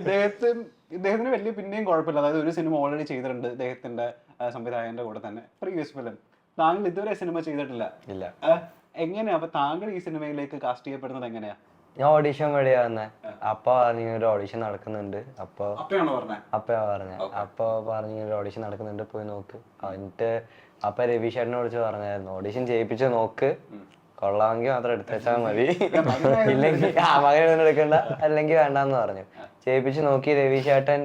ഇദ്ദേഹത്തിന് ഇദ്ദേഹത്തിന് വലിയ പിന്നെയും കുഴപ്പമില്ല. അതായത് ഒരു സിനിമ ഓൾറെഡി ചെയ്തിട്ടുണ്ട് ഇദ്ദേഹത്തിന്റെ. സംവിധായകന്റെ കൂടെ തന്നെ. Previous film. താങ്കൾ ഇതുവരെ സിനിമ ചെയ്തിട്ടില്ല. ഇല്ല. എങ്ങനെയാ? അപ്പൊ താങ്കൾ ഈ സിനിമയിലേക്ക് കാസ്റ്റ് ചെയ്യപ്പെടുന്നത് എങ്ങനെയാ? ഞാൻ ഓഡീഷൻ വഴിയാ വന്നേ അപ്പൊ പറഞ്ഞു ഒരു ഓഡീഷൻ നടക്കുന്നുണ്ട്. അപ്പൊ അപ്പയാ പറഞ്ഞേ. അപ്പൊ പറഞ്ഞു ഒരു ഓഡീഷൻ നടക്കുന്നുണ്ട്. പോയി നോക്ക്. എന്നിട്ട് അപ്പൊ രവി ചേട്ടനെ വിളിച്ച് പറഞ്ഞായിരുന്നു. ഓഡീഷൻ ചെയ്യിപ്പിച്ച് നോക്ക്. കൊള്ളാമെങ്കിൽ മാത്രം എടുത്തുവെച്ചാൽ മതി. [laughs] ഇല്ലെങ്കിൽ ആ മകൻ എടുക്കണ്ട. അല്ലെങ്കിൽ വേണ്ടാന്ന് പറഞ്ഞു. ചെയ്യിപ്പിച്ച് നോക്കി രവി ചേട്ടൻ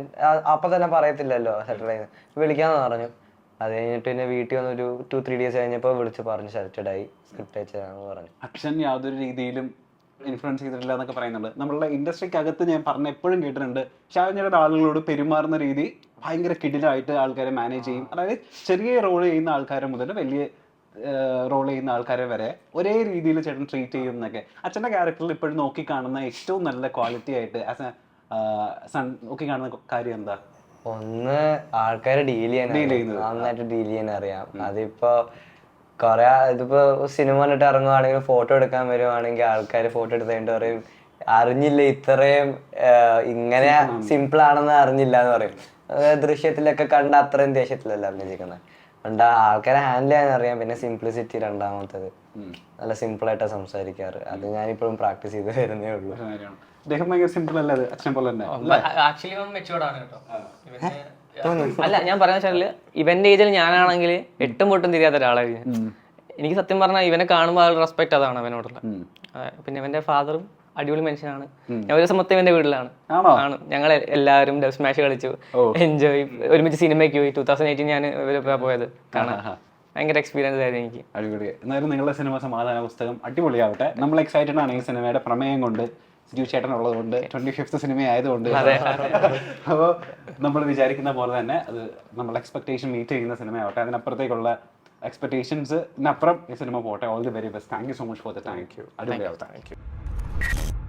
അപ്പൊ തന്നെ പറയത്തില്ലല്ലോ സെറ്റിൽ ആയി. വിളിക്കാന്ന് പറഞ്ഞു. അത് കഴിഞ്ഞിട്ട് പിന്നെ വീട്ടിൽ വന്ന് ഒരു ടു ത്രീ ഡേയ്സ് കഴിഞ്ഞപ്പോൾ വിളിച്ച് പറഞ്ഞു സെലക്റ്റഡ് ആയി. സ്ക്രിപ്റ്റ് അയച്ചതാണെന്ന് പറഞ്ഞു. അക്ഷൻ യാതൊരു രീതിയിലും ഇൻഫ്ലുവൻസ് ചെയ്തിട്ടില്ല എന്നൊക്കെ പറയുന്നുണ്ട്. നമ്മളുടെ ഇൻഡസ്ട്രിക്ക് അകത്ത് ഞാൻ പറഞ്ഞ എപ്പോഴും കേട്ടിട്ടുണ്ട് ഷാജയുടെ ആളുകളോട് പെരുമാറുന്ന രീതി ഭയങ്കര കിടിലായിട്ട് ആൾക്കാരെ മാനേജ് ചെയ്യും. അതായത് ചെറിയ റോൾ ചെയ്യുന്ന ആൾക്കാരെ മുതൽ വലിയ റോൾ ചെയ്യുന്ന ആൾക്കാരെ വരെ ഒരേ രീതിയിൽ ചേട്ടൻ ട്രീറ്റ് ചെയ്യുന്നൊക്കെ അച്ഛന്റെ ക്യാരക്ടറിൽ ഇപ്പോഴും നോക്കി കാണുന്ന ഏറ്റവും നല്ല ക്വാളിറ്റി ആയിട്ട് ആസ് എ സൺ നോക്കി കാണുന്ന കാര്യം എന്താ? ഒന്ന് ആൾക്കാരെ ഡീൽ ചെയ്യാൻ. നന്നായിട്ട് ഡീൽ ചെയ്യാൻ അറിയാം. അതിപ്പോ കൊറേ ഇതിപ്പോ സിനിമ കണ്ടിട്ട് ഇറങ്ങുവാണെങ്കിൽ ഫോട്ടോ എടുക്കാൻ വരുവാണെങ്കിൽ ആൾക്കാർ ഫോട്ടോ എടുത്ത് കഴിഞ്ഞിട്ട് പറയും അറിഞ്ഞില്ല ഇത്രയും ഇങ്ങനെ സിമ്പിൾ ആണെന്ന് അറിഞ്ഞില്ല എന്ന് പറയും. ദൃശ്യത്തിലൊക്കെ കണ്ട അത്രയും ദേഷ്യത്തിലല്ല അഭിനയിക്കുന്നത് അതുകൊണ്ട് ആൾക്കാരെ ഹാൻഡിൽ ചെയ്യാൻ അറിയാം. പിന്നെ സിംപ്ലിസിറ്റി രണ്ടാമത്തത്. നല്ല സിമ്പിൾ ആയിട്ടാ സംസാരിക്കാറ്. അത് ഞാനിപ്പോഴും പ്രാക്ടീസ് ചെയ്ത് വരുന്നേ ഉള്ളൂ. അദ്ദേഹം ഭയങ്കര സിമ്പിൾ അല്ല അത്? അച്ഛനെ പോലെ തന്നെ. ആക്ച്വലി കേട്ടോ. അല്ല ഞാൻ പറയുന്ന വെച്ചാൽ ഇവന്റെ ഏജിൽ ഞാനാണെങ്കിൽ എട്ടും പൊട്ടും തിരിയാത്ത ഒരാളായിരുന്നു എനിക്ക് സത്യം പറഞ്ഞാൽ ഇവനെ കാണുമ്പോൾ റെസ്പെക്ട് അതാണ് അവനോടുള്ള. പിന്നെ ഇവന്റെ ഫാദറും അടിപൊളി മനുഷ്യനാണ്. ഞാൻ ഒരു ദിവസം മൊത്തം ഇവന്റെ വീട്ടിലാണ്. ആണോ? ഞങ്ങൾ എല്ലാവരും ഡബ് സ്മാഷ് കളിച്ചു. എൻജോയ് ഒരുമിച്ച് സിനിമയ്ക്ക് പോയി. ടൂ തൗസൻഡ് എയ്റ്റീൻ ഞാൻ പോയത്. കാണാൻ. ഭയങ്കര എക്സ്പീരിയൻസ് ആയിരുന്നു എനിക്ക്. അടിപൊളി. എന്നാലും നിങ്ങളുടെ സിനിമ സമാധാന പുസ്തകം അടിപൊളിയാവട്ടെ. നമ്മൾ എക്സൈറ്റഡ് ആണ് ഈ സിനിമയുടെ പ്രമേയം കൊണ്ട്. സിജു ചേട്ടൻ ഉള്ളതുകൊണ്ട്. ട്വന്റി ഫിഫ്ത്ത് സിനിമ ആയതുകൊണ്ട്. [laughs] അപ്പോൾ നമ്മൾ വിചാരിക്കുന്ന പോലെ തന്നെ അത് നമ്മൾ എക്സ്പെക്ടേഷൻ മീറ്റ് ചെയ്യുന്ന സിനിമയാവട്ടെ അതിനപ്പുറത്തേക്കുള്ള എക്സ്പെക്ടേഷൻസിനപ്പുറം ഈ സിനിമ പോട്ടെ. All the very best thank you so much for the thank you അടിപൊളിയാവട്ടെ. Thank you you